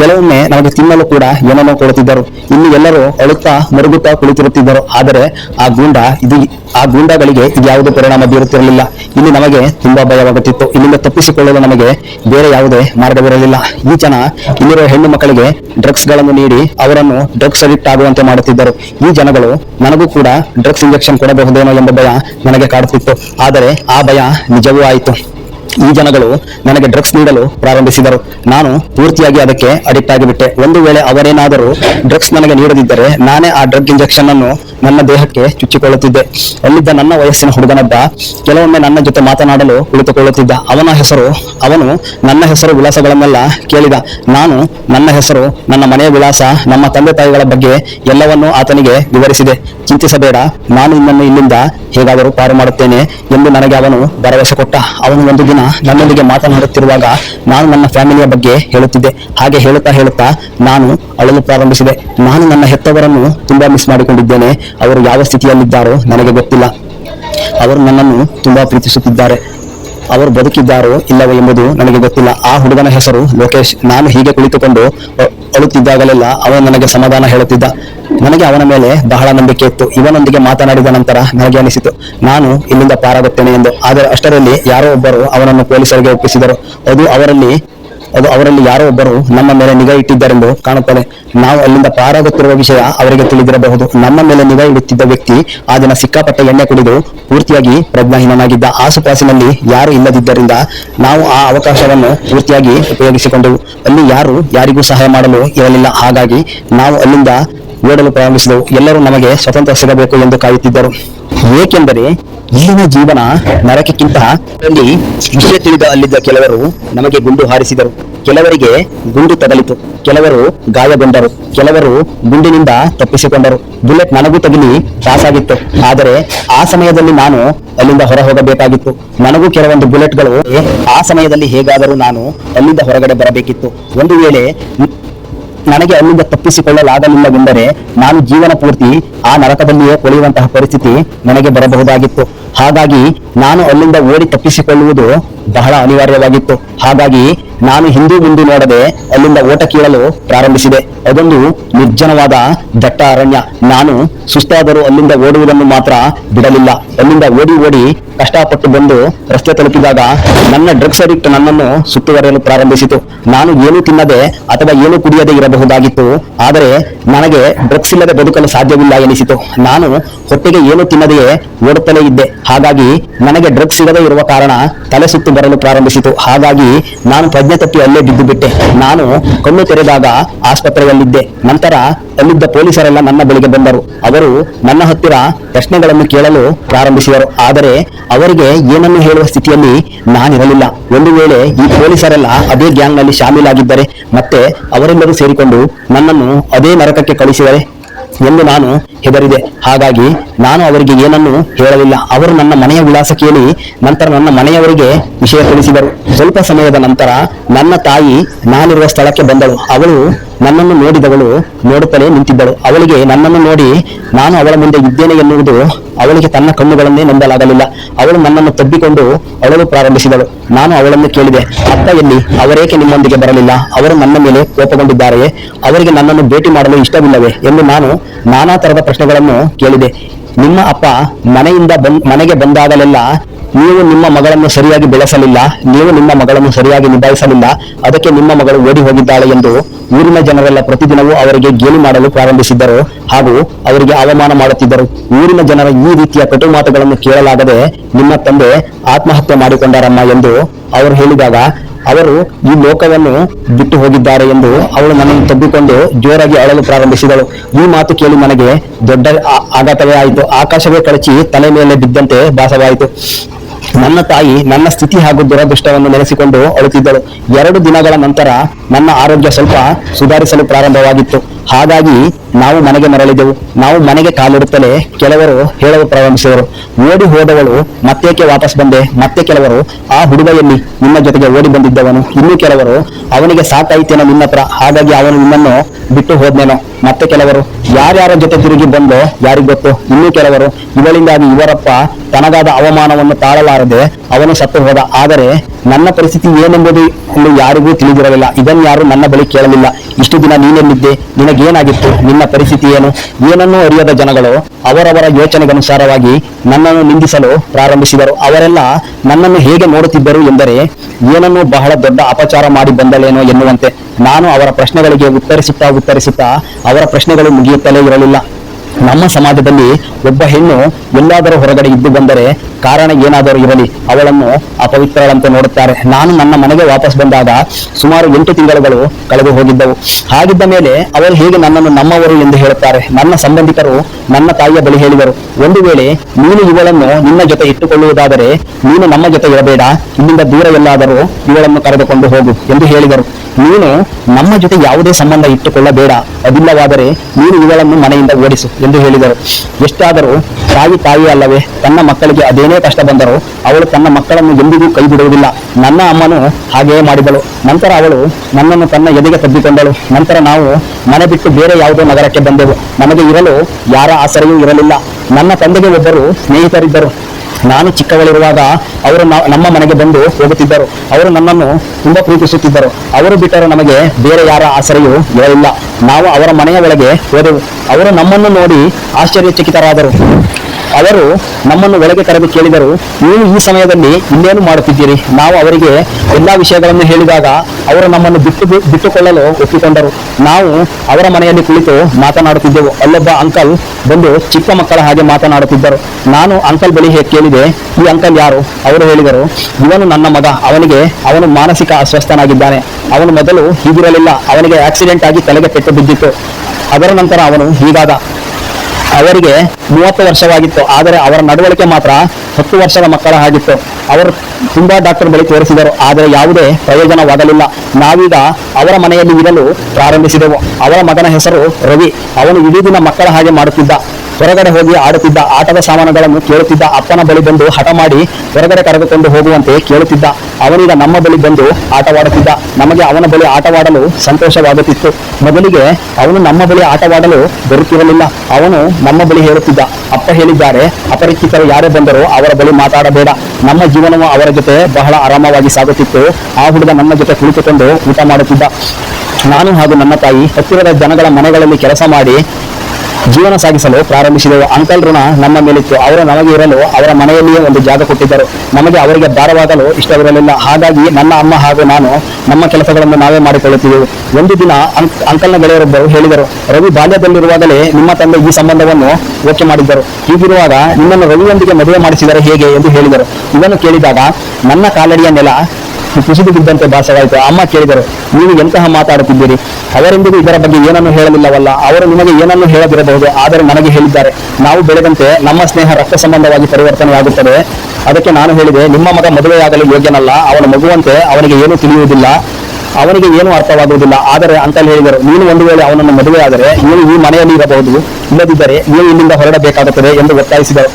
ಕೆಲವೊಮ್ಮೆ ನಮಗೆ ತಿನ್ನಲು ಕೂಡ ಏನನ್ನೋ ಕೊಡುತ್ತಿದ್ದರು. ಇಲ್ಲಿ ಎಲ್ಲರೂ ಅಳುತ್ತಾ ಮರುಗುತ್ತಾ ಕುಳಿತಿರುತ್ತಿದ್ದರು. ಆದರೆ ಆ ಗೂಂಡ ಇದು ಆ ಗೂಂಡಗಳಿಗೆ ಯಾವುದೇ ಪರಿಣಾಮ ಬೀರುತ್ತಿರಲಿಲ್ಲ. ಇಲ್ಲಿ ನಮಗೆ ತುಂಬಾ ಭಯವಾಗುತ್ತಿತ್ತು. ಇಲ್ಲಿಂದ ತಪ್ಪಿಸಿಕೊಳ್ಳಲು ನಮಗೆ ಬೇರೆ ಯಾವುದೇ ಮಾರ್ಗವಿರಲಿಲ್ಲ ಈ ಜನ ಇಲ್ಲಿರುವ ಹೆಣ್ಣು ಮಕ್ಕಳಿಗೆ ಡ್ರಗ್ಸ್ಗಳನ್ನು ನೀಡಿ ಅವರನ್ನು ಡ್ರಗ್ಸ್ ಅಡಿಕ್ಟ್ ಆಗುವಂತೆ ಮಾಡುತ್ತಿದ್ದರು. ಈ ಜನಗಳು ನನಗೂ ಕೂಡ ಡ್ರಗ್ಸ್ ಇಂಜೆಕ್ಷನ್ ಕೊಡಬಹುದೇನೋ ಎಂಬ ಭಯ ನನಗೆ ಕಾಡುತ್ತಿತ್ತು. ಆದರೆ ಆ ಭಯ ನಿಜವೂ ಆಯಿತು. ಈ ಜನಗಳು ನನಗೆ ಡ್ರಗ್ಸ್ ನೀಡಲು ಪ್ರಾರಂಭಿಸಿದರು. ನಾನು ಪೂರ್ತಿಯಾಗಿ ಅದಕ್ಕೆ ಅಡಿಕ್ಟ್ ಆಗಿಬಿಟ್ಟೆ. ಒಂದು ವೇಳೆ ಅವರೇನಾದರೂ ಡ್ರಗ್ಸ್ ನನಗೆ ನೀಡದಿದ್ದರೆ ನಾನೇ ಆ ಡ್ರಗ್ ಇಂಜೆಕ್ಷನ್ ಅನ್ನು ನನ್ನ ದೇಹಕ್ಕೆ ಚುಚ್ಚಿಕೊಳ್ಳುತ್ತಿದ್ದೆ. ಅಲ್ಲಿದ್ದ ನನ್ನ ವಯಸ್ಸಿನ ಹುಡುಗನೊಬ್ಬ ಕೆಲವೊಮ್ಮೆ ನನ್ನ ಜೊತೆ ಮಾತನಾಡಲು ಕುಳಿತುಕೊಳ್ಳುತ್ತಿದ್ದ. ಅವನ ಹೆಸರು, ಅವನು ನನ್ನ ಹೆಸರು ವಿಳಾಸಗಳನ್ನೆಲ್ಲ ಕೇಳಿದ. ನಾನು ನನ್ನ ಹೆಸರು, ನನ್ನ ಮನೆಯ ವಿಳಾಸ, ನಮ್ಮ ತಂದೆ ತಾಯಿಗಳ ಬಗ್ಗೆ ಎಲ್ಲವನ್ನೂ ಆತನಿಗೆ ವಿವರಿಸಿದೆ. ಚಿಂತಿಸಬೇಡ. ನಾನು ನಿನ್ನನ್ನು ಇಲ್ಲಿಂದ ಹೇಗಾದರೂ ಪಾರು ಮಾಡುತ್ತೇನೆ ಎಂದು ನನಗೆ ಅವನು ಭರವಸೆ ಕೊಟ್ಟ. ಅವನು ಒಂದು ದಿನ ನನ್ನೊಂದಿಗೆ ಮಾತನಾಡುತ್ತಿರುವಾಗ ನಾನು ನನ್ನ ಫ್ಯಾಮಿಲಿಯ ಬಗ್ಗೆ ಹೇಳುತ್ತಿದ್ದೆ. ಹಾಗೆ ಹೇಳುತ್ತಾ ಹೇಳುತ್ತಾ ನಾನು ಅಳಲು ಪ್ರಾರಂಭಿಸಿದೆ. ನಾನು ನನ್ನ ಹೆತ್ತವರನ್ನು ತುಂಬಾ ಮಿಸ್ ಮಾಡಿಕೊಂಡಿದ್ದೇನೆ. ಅವರು ಯಾವ ಸ್ಥಿತಿಯಲ್ಲಿದ್ದಾರೋ ನನಗೆ ಗೊತ್ತಿಲ್ಲ. ಅವರು ನನ್ನನ್ನು ತುಂಬಾ ಪ್ರೀತಿಸುತ್ತಿದ್ದಾರೆ. ಅವರು ಬದುಕಿದ್ದಾರೋ ಇಲ್ಲವೋ ಎಂಬುದು ನನಗೆ ಗೊತ್ತಿಲ್ಲ. ಆ ಹುಡುಗನ ಹೆಸರು ಲೋಕೇಶ್. ನಾನು ಹೀಗೆ ಕುಳಿತುಕೊಂಡು ಅಳುತ್ತಿದ್ದಾಗಲೆಲ್ಲ ಅವನು ನನಗೆ ಸಮಾಧಾನ ಹೇಳುತ್ತಿದ್ದ. ನನಗೆ ಅವನ ಮೇಲೆ ಬಹಳ ನಂಬಿಕೆ ಇತ್ತು. ಇವನೊಂದಿಗೆ ಮಾತನಾಡಿದ ನಂತರ ನನಗೆ ಅನಿಸಿತು, ನಾನು ಇಲ್ಲಿಂದ ಪಾರಾಗುತ್ತೇನೆ ಎಂದು. ಆದರೆ ಅಷ್ಟರಲ್ಲಿ ಯಾರೋ ಒಬ್ಬರು ಅವನನ್ನು ಪೊಲೀಸರಿಗೆ ಒಪ್ಪಿಸಿದರು. ಅದು ಅವರಲ್ಲಿ ಅವರಲ್ಲಿ ಯಾರೋ ಒಬ್ಬರು ನಮ್ಮ ಮೇಲೆ ನಿಗಾ ಇಟ್ಟಿದ್ದಾರೆಂದು ಕಾಣುತ್ತದೆ. ನಾವು ಅಲ್ಲಿಂದ ಪಾರಾಗುತ್ತಿರುವ ವಿಷಯ ಅವರಿಗೆ ತಿಳಿದಿರಬಹುದು. ನಮ್ಮ ಮೇಲೆ ನಿಗಾ ಇಡುತ್ತಿದ್ದ ವ್ಯಕ್ತಿ ಆ ದಿನ ಸಿಕ್ಕಾಪಟ್ಟೆ ಎಣ್ಣೆ ಕುಡಿದು ಪೂರ್ತಿಯಾಗಿ ಪ್ರಜ್ಞಾಹೀನನಾಗಿದ್ದ. ಆಸುಪಾಸಿನಲ್ಲಿ ಯಾರು ಇಲ್ಲದಿದ್ದರಿಂದ ನಾವು ಆ ಅವಕಾಶವನ್ನು ಪೂರ್ತಿಯಾಗಿ ಉಪಯೋಗಿಸಿಕೊಂಡೆವು. ಅಲ್ಲಿ ಯಾರು ಯಾರಿಗೂ ಸಹಾಯ ಮಾಡಲು ಇರಲಿಲ್ಲ. ಹಾಗಾಗಿ ನಾವು ಅಲ್ಲಿಂದ ಓಡಲು ಪ್ರಾರಂಭಿಸಿದವು. ಎಲ್ಲರೂ ನಮಗೆ ಸ್ವತಂತ್ರ ಸಿಗಬೇಕು ಎಂದು ಕಾಯುತ್ತಿದ್ದರು. ಏಕೆಂದರೆ ಇಲ್ಲಿನ ಜೀವನ ನರಕಕ್ಕಿಂತ ಅಲ್ಲಿ ವಿಷಯ ತಿಳಿದ ಅಲ್ಲಿದ್ದ ಕೆಲವರು ನಮಗೆ ಗುಂಡು ಹಾರಿಸಿದರು. ಕೆಲವರಿಗೆ ಗುಂಡು ತಗಲಿತು. ಕೆಲವರು ಗಾಯಗೊಂಡರು. ಕೆಲವರು ಗುಂಡಿನಿಂದ ತಪ್ಪಿಸಿಕೊಂಡರು. ಬುಲೆಟ್ ನನಗೂ ತಗಿಲಿ ಪಾಸಾಗಿತ್ತು. ಆದರೆ ಆ ಸಮಯದಲ್ಲಿ ನಾನು ಅಲ್ಲಿಂದ ಹೊರ ಹೋಗಬೇಕಾಗಿತ್ತು ನನಗೂ ಕೆಲವೊಂದು ಬುಲೆಟ್ಗಳು ಆ ಸಮಯದಲ್ಲಿ ಹೇಗಾದರೂ ನಾನು ಅಲ್ಲಿಂದ ಹೊರಗಡೆ ಬರಬೇಕಿತ್ತು. ಒಂದು ವೇಳೆ ನನಗೆ ಅಲ್ಲಿಂದ ತಪ್ಪಿಸಿಕೊಳ್ಳಲಾಗಲಿಲ್ಲವೆಂದರೆ ನಾನು ಜೀವನ ಪೂರ್ತಿ ಆ ನರಕದಲ್ಲಿಯೇ ಕೊಳೆಯುವಂತಹ ಪರಿಸ್ಥಿತಿ ನನಗೆ ಬರಬಹುದಾಗಿತ್ತು. ಹಾಗಾಗಿ ನಾನು ಅಲ್ಲಿಂದ ಓಡಿ ತಪ್ಪಿಸಿಕೊಳ್ಳುವುದು ಬಹಳ ಅನಿವಾರ್ಯವಾಗಿತ್ತು. ಹಾಗಾಗಿ ನಾನು ಹಿಂದೂ ಮುಂದೆ ನೋಡದೆ ಅಲ್ಲಿಂದ ಓಟ ಕೀಳಲು ಪ್ರಾರಂಭಿಸಿದೆ. ಅದೊಂದು ನಿರ್ಜನವಾದ ದಟ್ಟ ಅರಣ್ಯ ನಾನು ಸುಸ್ತಾದರೂ ಅಲ್ಲಿಂದ ಓಡುವುದನ್ನು ಮಾತ್ರ ಬಿಡಲಿಲ್ಲ. ಅಲ್ಲಿಂದ ಓಡಿ ಓಡಿ ಕಷ್ಟಪಟ್ಟು ಬಂದು ರಸ್ತೆ ತಲುಪಿದಾಗ ನನ್ನ ಡ್ರಗ್ಸ್ ಅಡಿಕ್ಟ್ ನನ್ನನ್ನು ಸುತ್ತುವರಿಯಲು ಪ್ರಾರಂಭಿಸಿತು. ನಾನು ಏನು ತಿನ್ನದೆ ಅಥವಾ ಏನು ಕುಡಿಯದೆ ಇರಬಹುದಾಗಿತ್ತು. ಆದರೆ ನನಗೆ ಡ್ರಗ್ಸ್ ಇಲ್ಲದೆ ಬದುಕಲು ಸಾಧ್ಯವಿಲ್ಲ ಎನಿಸಿತು. ನಾನು ಹೊಟ್ಟೆಗೆ ಏನು ತಿನ್ನದೆಯೇ ಓಡುತ್ತಲೇ ಇದ್ದೆ. ಹಾಗಾಗಿ ನನಗೆ ಡ್ರಗ್ಸ್ ಇಲ್ಲದೆ ಇರುವ ಕಾರಣ ತಲೆ ಸುತ್ತು ಬರಲು ಪ್ರಾರಂಭಿಸಿತು. ಹಾಗಾಗಿ ನಾನು ಪ್ರಜ್ಞೆ ತಪ್ಪಿ ಅಲ್ಲೇ ಬಿದ್ದು ಬಿಟ್ಟೆ. ನಾನು ಕಣ್ಣು ತೆರೆದಾಗ ಆಸ್ಪತ್ರೆಯಲ್ಲಿದ್ದೆ. ನಂತರ ಅಲ್ಲಿದ್ದ ಪೊಲೀಸರೆಲ್ಲ ನನ್ನ ಬಳಿಗೆ ಬಂದರು. ಅವರು ನನ್ನ ಹತ್ತಿರ ಪ್ರಶ್ನೆಗಳನ್ನು ಕೇಳಲು ಪ್ರಾರಂಭಿಸಿದರು. ಆದರೆ ಅವರಿಗೆ ಏನನ್ನು ಹೇಳುವ ಸ್ಥಿತಿಯಲ್ಲಿ ನಾನಿರಲಿಲ್ಲ. ಒಂದು ವೇಳೆ ಈ ಪೊಲೀಸರೆಲ್ಲ ಅದೇ ಗ್ಯಾಂಗ್ನಲ್ಲಿ ಶಾಮೀಲಾಗಿದ್ದರೆ ಮತ್ತೆ ಅವರೆಲ್ಲರೂ ಸೇರಿಕೊಂಡು ನನ್ನನ್ನು ಅದೇ ನರಕಕ್ಕೆ ಕಳಿಸಿದರೆ ಎಂದು ನಾನು ಹೆದರಿದೆ. ಹಾಗಾಗಿ ನಾನು ಅವರಿಗೆ ಏನನ್ನು ಹೇಳಲಿಲ್ಲ. ಅವರು ನನ್ನ ಮನೆಯ ವಿಳಾಸ ಕೇಳಿ ನಂತರ ನನ್ನ ಮನೆಯವರಿಗೆ ವಿಷಯ ತಿಳಿಸಿದರು. ಸ್ವಲ್ಪ ಸಮಯದ ನಂತರ ನನ್ನ ತಾಯಿ ನಾನಿರುವ ಸ್ಥಳಕ್ಕೆ ಬಂದಳು. ಅವಳು ನನ್ನನ್ನು ನೋಡಿದವಳು ನೋಡುತ್ತಲೇ ನಿಂತಿದ್ದಳು. ಅವಳಿಗೆ ನನ್ನನ್ನು ನೋಡಿ ನಾನು ಅವಳ ಮುಂದೆ ಇದ್ದೇನೆ ಎನ್ನುವುದು ಅವಳಿಗೆ ತನ್ನ ಕಣ್ಣುಗಳನ್ನೇ ನಂಬಲಾಗಲಿಲ್ಲ. ಅವಳು ನನ್ನನ್ನು ತಬ್ಬಿಕೊಂಡು ಅಳಲು ಪ್ರಾರಂಭಿಸಿದಳು. ನಾನು ಅವಳನ್ನು ಕೇಳಿದೆ, ಅಪ್ಪ, ಎಲ್ಲಿ? ಅವರೇಕೆ ನಿಮ್ಮೊಂದಿಗೆ ಬರಲಿಲ್ಲ? ಅವರು ನನ್ನ ಮೇಲೆ ಕೋಪಗೊಂಡಿದ್ದಾರೆಯೇ? ಅವರಿಗೆ ನನ್ನನ್ನು ಭೇಟಿ ಮಾಡಲು ಇಷ್ಟವಿಲ್ಲವೇ? ಎಂದು ನಾನು ನಾನಾ ತರದ ಪ್ರಶ್ನೆಗಳನ್ನು ಕೇಳಿದೆ. ನಿಮ್ಮ ಅಪ್ಪ ಮನೆಯಿಂದ ಬಂದ್, ಮನೆಗೆ ಬಂದಾಗಲೆಲ್ಲ ನೀವು ನಿಮ್ಮ ಮಗಳನ್ನು ಸರಿಯಾಗಿ ಬೆಳೆಸಲಿಲ್ಲ, ನೀವು ನಿಮ್ಮ ಮಗಳನ್ನು ಸರಿಯಾಗಿ ನಿಭಾಯಿಸಲಿಲ್ಲ, ಅದಕ್ಕೆ ನಿಮ್ಮ ಮಗಳು ಓಡಿ ಹೋಗಿದ್ದಾಳೆ ಎಂದು ಊರಿನ ಜನರೆಲ್ಲ ಪ್ರತಿದಿನವೂ ಅವರಿಗೆ ಗೇಲಿ ಮಾಡಲು ಪ್ರಾರಂಭಿಸಿದ್ದರು ಹಾಗೂ ಅವರಿಗೆ ಅವಮಾನ ಮಾಡುತ್ತಿದ್ದರು. ಊರಿನ ಜನರ ಈ ರೀತಿಯ ಕಟು ಮಾತುಗಳನ್ನು ಕೇಳಲಾಗದೆ ನಿಮ್ಮ ತಂದೆ ಆತ್ಮಹತ್ಯೆ ಮಾಡಿಕೊಂಡಾರಮ್ಮ ಎಂದು ಅವರು ಹೇಳಿದಾಗ, ಅವರು ಈ ಲೋಕವನ್ನು ಬಿಟ್ಟು ಹೋಗಿದ್ದಾರೆ ಎಂದು ಅವಳು ನನ್ನನ್ನು ತಬ್ಬಿಕೊಂಡು ಜೋರಾಗಿ ಅಳಲು ಪ್ರಾರಂಭಿಸಿದಳು. ಈ ಮಾತು ಕೇಳಿ ನನಗೆ ದೊಡ್ಡ ಆಘಾತವೇ ಆಯಿತು. ಆಕಾಶವೇ ಕಳಚಿ ತಲೆ ಮೇಲೆ ಬಿದ್ದಂತೆ ಭಾಸವಾಯಿತು. ನನ್ನ ತಾಯಿ ನನ್ನ ಸ್ಥಿತಿ ಹಾಗೂ ದುರದೃಷ್ಟವನ್ನು ನೆನೆಸಿಕೊಂಡು ಅಳುತ್ತಿದ್ದಳು. ಎರಡು ದಿನಗಳ ನಂತರ ನನ್ನ ಆರೋಗ್ಯ ಸ್ವಲ್ಪ ಸುಧಾರಿಸಲು ಪ್ರಾರಂಭವಾಗಿತ್ತು. ಹಾಗಾಗಿ ನಾವು ಮನೆಗೆ ಮರಳಿದೆವು. ನಾವು ಮನೆಗೆ ಕಾಲಿಡುತ್ತಲೇ ಕೆಲವರು ಹೇಳಲು ಪ್ರಾರಂಭಿಸಿದರು. ಓಡಿ ಹೋದವಳು ಮತ್ತೇಕೆ ವಾಪಸ್ ಬಂದೆ? ಮತ್ತೆ ಕೆಲವರು, ಆ ಹುಡುಗ ನಿಮ್ಮ ನಿನ್ನ ಜೊತೆಗೆ ಓಡಿ ಬಂದಿದ್ದವನು. ಇನ್ನು ಕೆಲವರು, ಅವನಿಗೆ ಸಾಕಾಯಿತೇನೋ ನಿನ್ನತ್ರ ಹಾಗಾಗಿ ಅವನು ನಿಮ್ಮನ್ನು ಬಿಟ್ಟು ಹೋದ್ನೇನೋ. ಮತ್ತೆ ಕೆಲವರು, ಯಾರ್ಯಾರ ಜೊತೆ ತಿರುಗಿ ಬಂದೋ? ಯಾರಿಗ್ ಗೊತ್ತು? ಇನ್ನು ಕೆಲವರು, ಇವಳಿಂದಾಗಿ ಇವರಪ್ಪ ತನಗಾದ ಅವಮಾನವನ್ನು ತಾಳಲಾರದೆ ಅವನು ಸತ್ತು ಹೋದ. ಆದರೆ ನನ್ನ ಪರಿಸ್ಥಿತಿ ಏನೆಂಬುದು ಯಾರಿಗೂ ತಿಳಿದಿರಲಿಲ್ಲ. ಇದನ್ನು ಯಾರು ನನ್ನ ಬಳಿ ಕೇಳಲಿಲ್ಲ. ಇಷ್ಟು ದಿನ ನೀನೆಲ್ಲಿದ್ದೆ? ನಿನಗೇನಾಗಿತ್ತು? ನಿನ್ನ ಪರಿಸ್ಥಿತಿ ಏನು? ಏನನ್ನೂ ಅರಿಯದ ಜನಗಳು? ಅವರವರ ಯೋಚನೆಗನುಸಾರವಾಗಿ ನನ್ನನ್ನು ನಿಂದಿಸಲು ಪ್ರಾರಂಭಿಸಿದರು. ಅವರೆಲ್ಲ ನನ್ನನ್ನು ಹೇಗೆ ನೋಡುತ್ತಿದ್ದರು ಎಂದರೆ, ಏನನ್ನು ಬಹಳ ದೊಡ್ಡ ಅಪಚಾರ ಮಾಡಿ ಬಂದಳೇನೋ ಎನ್ನುವಂತೆ. ನಾನು ಅವರ ಪ್ರಶ್ನೆಗಳಿಗೆ ಉತ್ತರಿಸುತ್ತಾ ಉತ್ತರಿಸುತ್ತಾ ಅವರ ಪ್ರಶ್ನೆಗಳು ಮುಗಿಯುತ್ತಲೇ ಇರಲಿಲ್ಲ. ನಮ್ಮ ಸಮಾಜದಲ್ಲಿ ಒಬ್ಬ ಹೆಣ್ಣು ಎಲ್ಲಾದರೂ ಹೊರಗಡೆ ಇದ್ದು ಬಂದರೆ ಕಾರಣ ಏನಾದರೂ ಇರಲಿ, ಅವಳನ್ನು ಅಪವಿತ್ರಳಂತೆ ನೋಡುತ್ತಾರೆ. ನಾನು ನನ್ನ ಮನೆಗೆ ವಾಪಸ್ ಬಂದಾಗ ಸುಮಾರು ಎಂಟು ತಿಂಗಳುಗಳು ಕಳೆದು ಹೋಗಿದ್ದವು. ಹಾಗಿದ್ದ ಮೇಲೆ ಅವರು ಹೇಗೆ ನನ್ನನ್ನು ನಮ್ಮವರು ಎಂದು ಹೇಳುತ್ತಾರೆ. ನನ್ನ ಸಂಬಂಧಿಕರು ನನ್ನ ತಾಯಿಯ ಬಳಿ ಹೇಳಿದರು, ಒಂದು ವೇಳೆ ನೀನು ಇವಳನ್ನು ನಿನ್ನ ಜೊತೆ ಇಟ್ಟುಕೊಳ್ಳುವುದಾದರೆ ನೀನು ನಮ್ಮ ಜೊತೆ ಇರಬೇಡ. ಇಲ್ಲಿಂದ ದೂರ ಎಲ್ಲಾದರೂ ಇವಳನ್ನು ಕರೆದುಕೊಂಡು ಹೋಗು ಎಂದು ಹೇಳಿದರು. ನೀನು ನಮ್ಮ ಜೊತೆ ಯಾವುದೇ ಸಂಬಂಧ ಇಟ್ಟುಕೊಳ್ಳಬೇಡ. ಅದಿಲ್ಲವಾದರೆ ನೀನು ಇವಳನ್ನು ಮನೆಯಿಂದ ಓಡಿಸು ಎಂದು ಹೇಳಿದರು. ಎಷ್ಟಾದರೂ ತಾಯಿ ತಾಯಿ ಅಲ್ಲವೇ? ತನ್ನ ಮಕ್ಕಳಿಗೆ ಅದೇನೇ ಕಷ್ಟ ಬಂದರೂ ಅವಳು ತನ್ನ ಮಕ್ಕಳನ್ನು ಎಂದಿಗೂ ಕೈ ಬಿಡುವುದಿಲ್ಲ. ನನ್ನ ಅಮ್ಮನು ಹಾಗೆಯೇ ಮಾಡಿದಳು. ನಂತರ ಅವಳು ನನ್ನನ್ನು ತನ್ನ ಎದೆಗೆ ತಬ್ಬಿಕೊಂಡಳು. ನಂತರ ನಾವು ಮನೆ ಬಿಟ್ಟು ಬೇರೆ ಯಾವುದೋ ನಗರಕ್ಕೆ ಬಂದೆವು. ನಮಗೆ ಇರಲು ಯಾರ ಆಸರೆಯೂ ಇರಲಿಲ್ಲ. ನನ್ನ ತಂದೆಗೆ ಒಬ್ಬರು ಸ್ನೇಹಿತರಿದ್ದರು. ನಾನು ಚಿಕ್ಕವಳಿರುವಾಗ ಅವರು ನಮ್ಮ ಮನೆಗೆ ಬಂದು ಹೋಗುತ್ತಿದ್ದರು. ಅವರು ನನ್ನನ್ನು ತುಂಬಾ ಪ್ರೀತಿಸುತ್ತಿದ್ದರು. ಅವರು ಬಿಟ್ಟರೆ ನಮಗೆ ಬೇರೆ ಯಾರ ಆಸರೆಯೂ ಇರಲಿಲ್ಲ. ನಾವು ಅವರ ಮನೆಯ ಒಳಗೆ ಹೋದೆವು. ಅವರು ನಮ್ಮನ್ನು ನೋಡಿ ಆಶ್ಚರ್ಯಚಕಿತರಾದರು. ಅವರು ನಮ್ಮನ್ನು ಒಳಗೆ ಕರೆದು ಕೇಳಿದರು, ನೀವು ಈ ಸಮಯದಲ್ಲಿ ಇನ್ನೇನು ಮಾಡುತ್ತಿದ್ದೀರಿ? ನಾವು ಅವರಿಗೆ ಎಲ್ಲಾ ವಿಷಯಗಳನ್ನು ಹೇಳಿದಾಗ ಅವರು ನಮ್ಮನ್ನು ಬಿಟ್ಟು ಬಿಟ್ಟುಕೊಳ್ಳಲು ಒಪ್ಪಿಕೊಂಡರು. ನಾವು ಅವರ ಮನೆಯಲ್ಲಿ ಕುಳಿತು ಮಾತನಾಡುತ್ತಿದ್ದೆವು. ಅಲ್ಲೊಬ್ಬ ಅಂಕಲ್ ಬಂದು ಚಿಕ್ಕ ಮಕ್ಕಳ ಹಾಗೆ ಮಾತನಾಡುತ್ತಿದ್ದರು. ನಾನು ಅಂಕಲ್ ಬಳಿ ಕೇಳಿದೆ. ಈ ಅಂಕಲ್ ಯಾರು? ಅವರು ಹೇಳಿದರು. ಇವನು ನನ್ನ ಮಗ. ಅವನಿಗೆ, ಅವನು ಮಾನಸಿಕ ಅಸ್ವಸ್ಥನಾಗಿದ್ದಾನೆ. ಅವನು ಮೊದಲು ಹೀಗಿರಲಿಲ್ಲ. ಅವನಿಗೆ ಆಕ್ಸಿಡೆಂಟ್ ಆಗಿ ತಲೆಗೆ ಪೆಟ್ಟು ಬಿದ್ದಿತ್ತು. ಅದರ ನಂತರ ಅವನು ಹೀಗಾದ. ಅವರಿಗೆ ಮೂವತ್ತು ವರ್ಷವಾಗಿತ್ತು. ಆದರೆ ಅವರ ನಡವಳಿಕೆ ಮಾತ್ರ ಹತ್ತು ವರ್ಷದ ಮಕ್ಕಳ ಆಗಿತ್ತು ಅವರು ತುಂಬಾ ಡಾಕ್ಟರ್ ಬಳಿ ತೋರಿಸಿದರು. ಆದರೆ ಯಾವುದೇ ಪ್ರಯೋಜನವಾಗಲಿಲ್ಲ. ನಾವೀಗ ಅವರ ಮನೆಯಲ್ಲಿ ಇರಲು ಪ್ರಾರಂಭಿಸಿದೆವು. ಅವರ ಮಗನ ಹೆಸರು ರವಿ. ಅವನು ಇಡೀ ದಿನ ಮಕ್ಕಳ ಹಾಗೆ ಮಾಡುತ್ತಿದ್ದ. ಹೊರಗಡೆ ಹೋಗಿ ಆಡುತ್ತಿದ್ದ ಆಟದ ಸಾಮಾನುಗಳನ್ನು ಕೇಳುತ್ತಿದ್ದ ಅಪ್ಪನ ಬಳಿ ಬಂದು ಹಠ ಮಾಡಿ ಹೊರಗಡೆ ಕರೆದುಕೊಂಡು ಹೋಗುವಂತೆ ಕೇಳುತ್ತಿದ್ದ. ಅವನೀಗ ನಮ್ಮ ಬಳಿ ಬಂದು ಆಟವಾಡುತ್ತಿದ್ದ. ನಮಗೆ ಅವನ ಬಳಿ ಆಟವಾಡಲು ಸಂತೋಷವಾಗುತ್ತಿತ್ತು. ಮೊದಲಿಗೆ ಅವನು ನಮ್ಮ ಬಳಿ ಆಟವಾಡಲು ಬರುತ್ತಿರಲಿಲ್ಲ. ಅವನು ನಮ್ಮ ಬಳಿ ಹೇಳುತ್ತಿದ್ದ, ಅಪ್ಪ ಹೇಳಿದ್ದಾರೆ, ಅಪರಿಚಿತರು ಯಾರೇ ಬಂದರೂ ಅವರ ಬಳಿ ಮಾತಾಡಬೇಡ. ನಮ್ಮ ಜೀವನವು ಅವರ ಜೊತೆ ಬಹಳ ಆರಾಮವಾಗಿ ಸಾಗುತ್ತಿತ್ತು. ಆ ಹುಡುಗ ನಮ್ಮ ಜೊತೆ ಕುಳಿತುಕೊಂಡು ಊಟ ಮಾಡುತ್ತಿದ್ದ. ನಾನು ಹಾಗೂ ನನ್ನ ತಾಯಿ ಹತ್ತಿರದ ಜನಗಳ ಮನೆಗಳಲ್ಲಿ ಕೆಲಸ ಮಾಡಿ ಜೀವನ ಸಾಗಿಸಲು ಪ್ರಾರಂಭಿಸಿದೆವು. ಅಂಕಲ್ ಋಣ ನಮ್ಮ ಮೇಲಿತ್ತು. ಅವರು ನಮಗೆ ಇರಲು ಅವರ ಮನೆಯಲ್ಲಿಯೇ ಒಂದು ಜಾಗ ಕೊಟ್ಟಿದ್ದರು. ನಮಗೆ ಅವರಿಗೆ ಭಾರವಾಗಲು ಇಷ್ಟವಿರಲಿಲ್ಲ. ಹಾಗಾಗಿ ನನ್ನ ಅಮ್ಮ ಹಾಗೂ ನಾನು ನಮ್ಮ ಕೆಲಸಗಳನ್ನು ನಾವೇ ಮಾಡಿಕೊಳ್ಳುತ್ತಿದ್ದೆವು. ಒಂದು ದಿನ ಅಂಕ್ ಅಂಕಲ್ನ ಗೆಳೆಯರೊಬ್ಬರು ಹೇಳಿದರು, ರವಿ ಬಾಲ್ಯದಲ್ಲಿರುವಾಗಲೇ ನಿಮ್ಮ ತಂದೆ ಈ ಸಂಬಂಧವನ್ನು ಓಕೆ ಮಾಡಿದ್ದರು. ಹೀಗಿರುವಾಗ ನಿಮ್ಮನ್ನು ರವಿಯೊಂದಿಗೆ ಮದುವೆ ಮಾಡಿಸಿದರೆ ಹೇಗೆ? ಎಂದು ಹೇಳಿದರು. ಇದನ್ನು ಕೇಳಿದಾಗ, ನನ್ನ ಕಾಲಡಿಯ ನೆಲ ಕುಸಿದು ಬಿದ್ದಂತೆ ಭಾಸವಾಯಿತು. ಅಮ್ಮ ಕೇಳಿದರು, ನೀವು ಎಂತಹ ಮಾತಾಡುತ್ತಿದ್ದೀರಿ? ಅವರೆಂದಿಗೂ ಇದರ ಬಗ್ಗೆ ಏನನ್ನು ಹೇಳಲಿಲ್ಲವಲ್ಲ. ಅವರು ನಿಮಗೆ ಏನನ್ನು ಹೇಳದಿರಬಹುದು? ಆದರೆ ನನಗೆ ಹೇಳಿದ್ದಾರೆ, ನಾವು ಬೆಳೆದಂತೆ ನಮ್ಮ ಸ್ನೇಹ ರಕ್ತ ಸಂಬಂಧವಾಗಿ ಪರಿವರ್ತನೆಯಾಗುತ್ತದೆ. ಅದಕ್ಕೆ ನಾನು ಹೇಳಿದೆ, ನಿಮ್ಮ ಮಗ ಮದುವೆಯಾಗಲು ಯೋಗ್ಯನಲ್ಲ. ಅವನ ಮಗುವಂತೆ ಅವನಿಗೆ ಏನೂ ತಿಳಿಯುವುದಿಲ್ಲ. ಅವನಿಗೆ ಏನೂ ಅರ್ಥವಾಗುವುದಿಲ್ಲ. ಆದರೆ ಅಂತ ಹೇಳಿದರು, ನೀನು ಒಂದು ವೇಳೆ ಅವನನ್ನು ಮದುವೆಯಾದರೆ ನೀನು ಈ ಮನೆಯಲ್ಲಿ ಇರಬಹುದು. ಇಲ್ಲದಿದ್ದರೆ ನೀವು ಇಲ್ಲಿಂದ ಹೊರಡಬೇಕಾಗುತ್ತದೆ ಎಂದು ಒತ್ತಾಯಿಸಿದರು.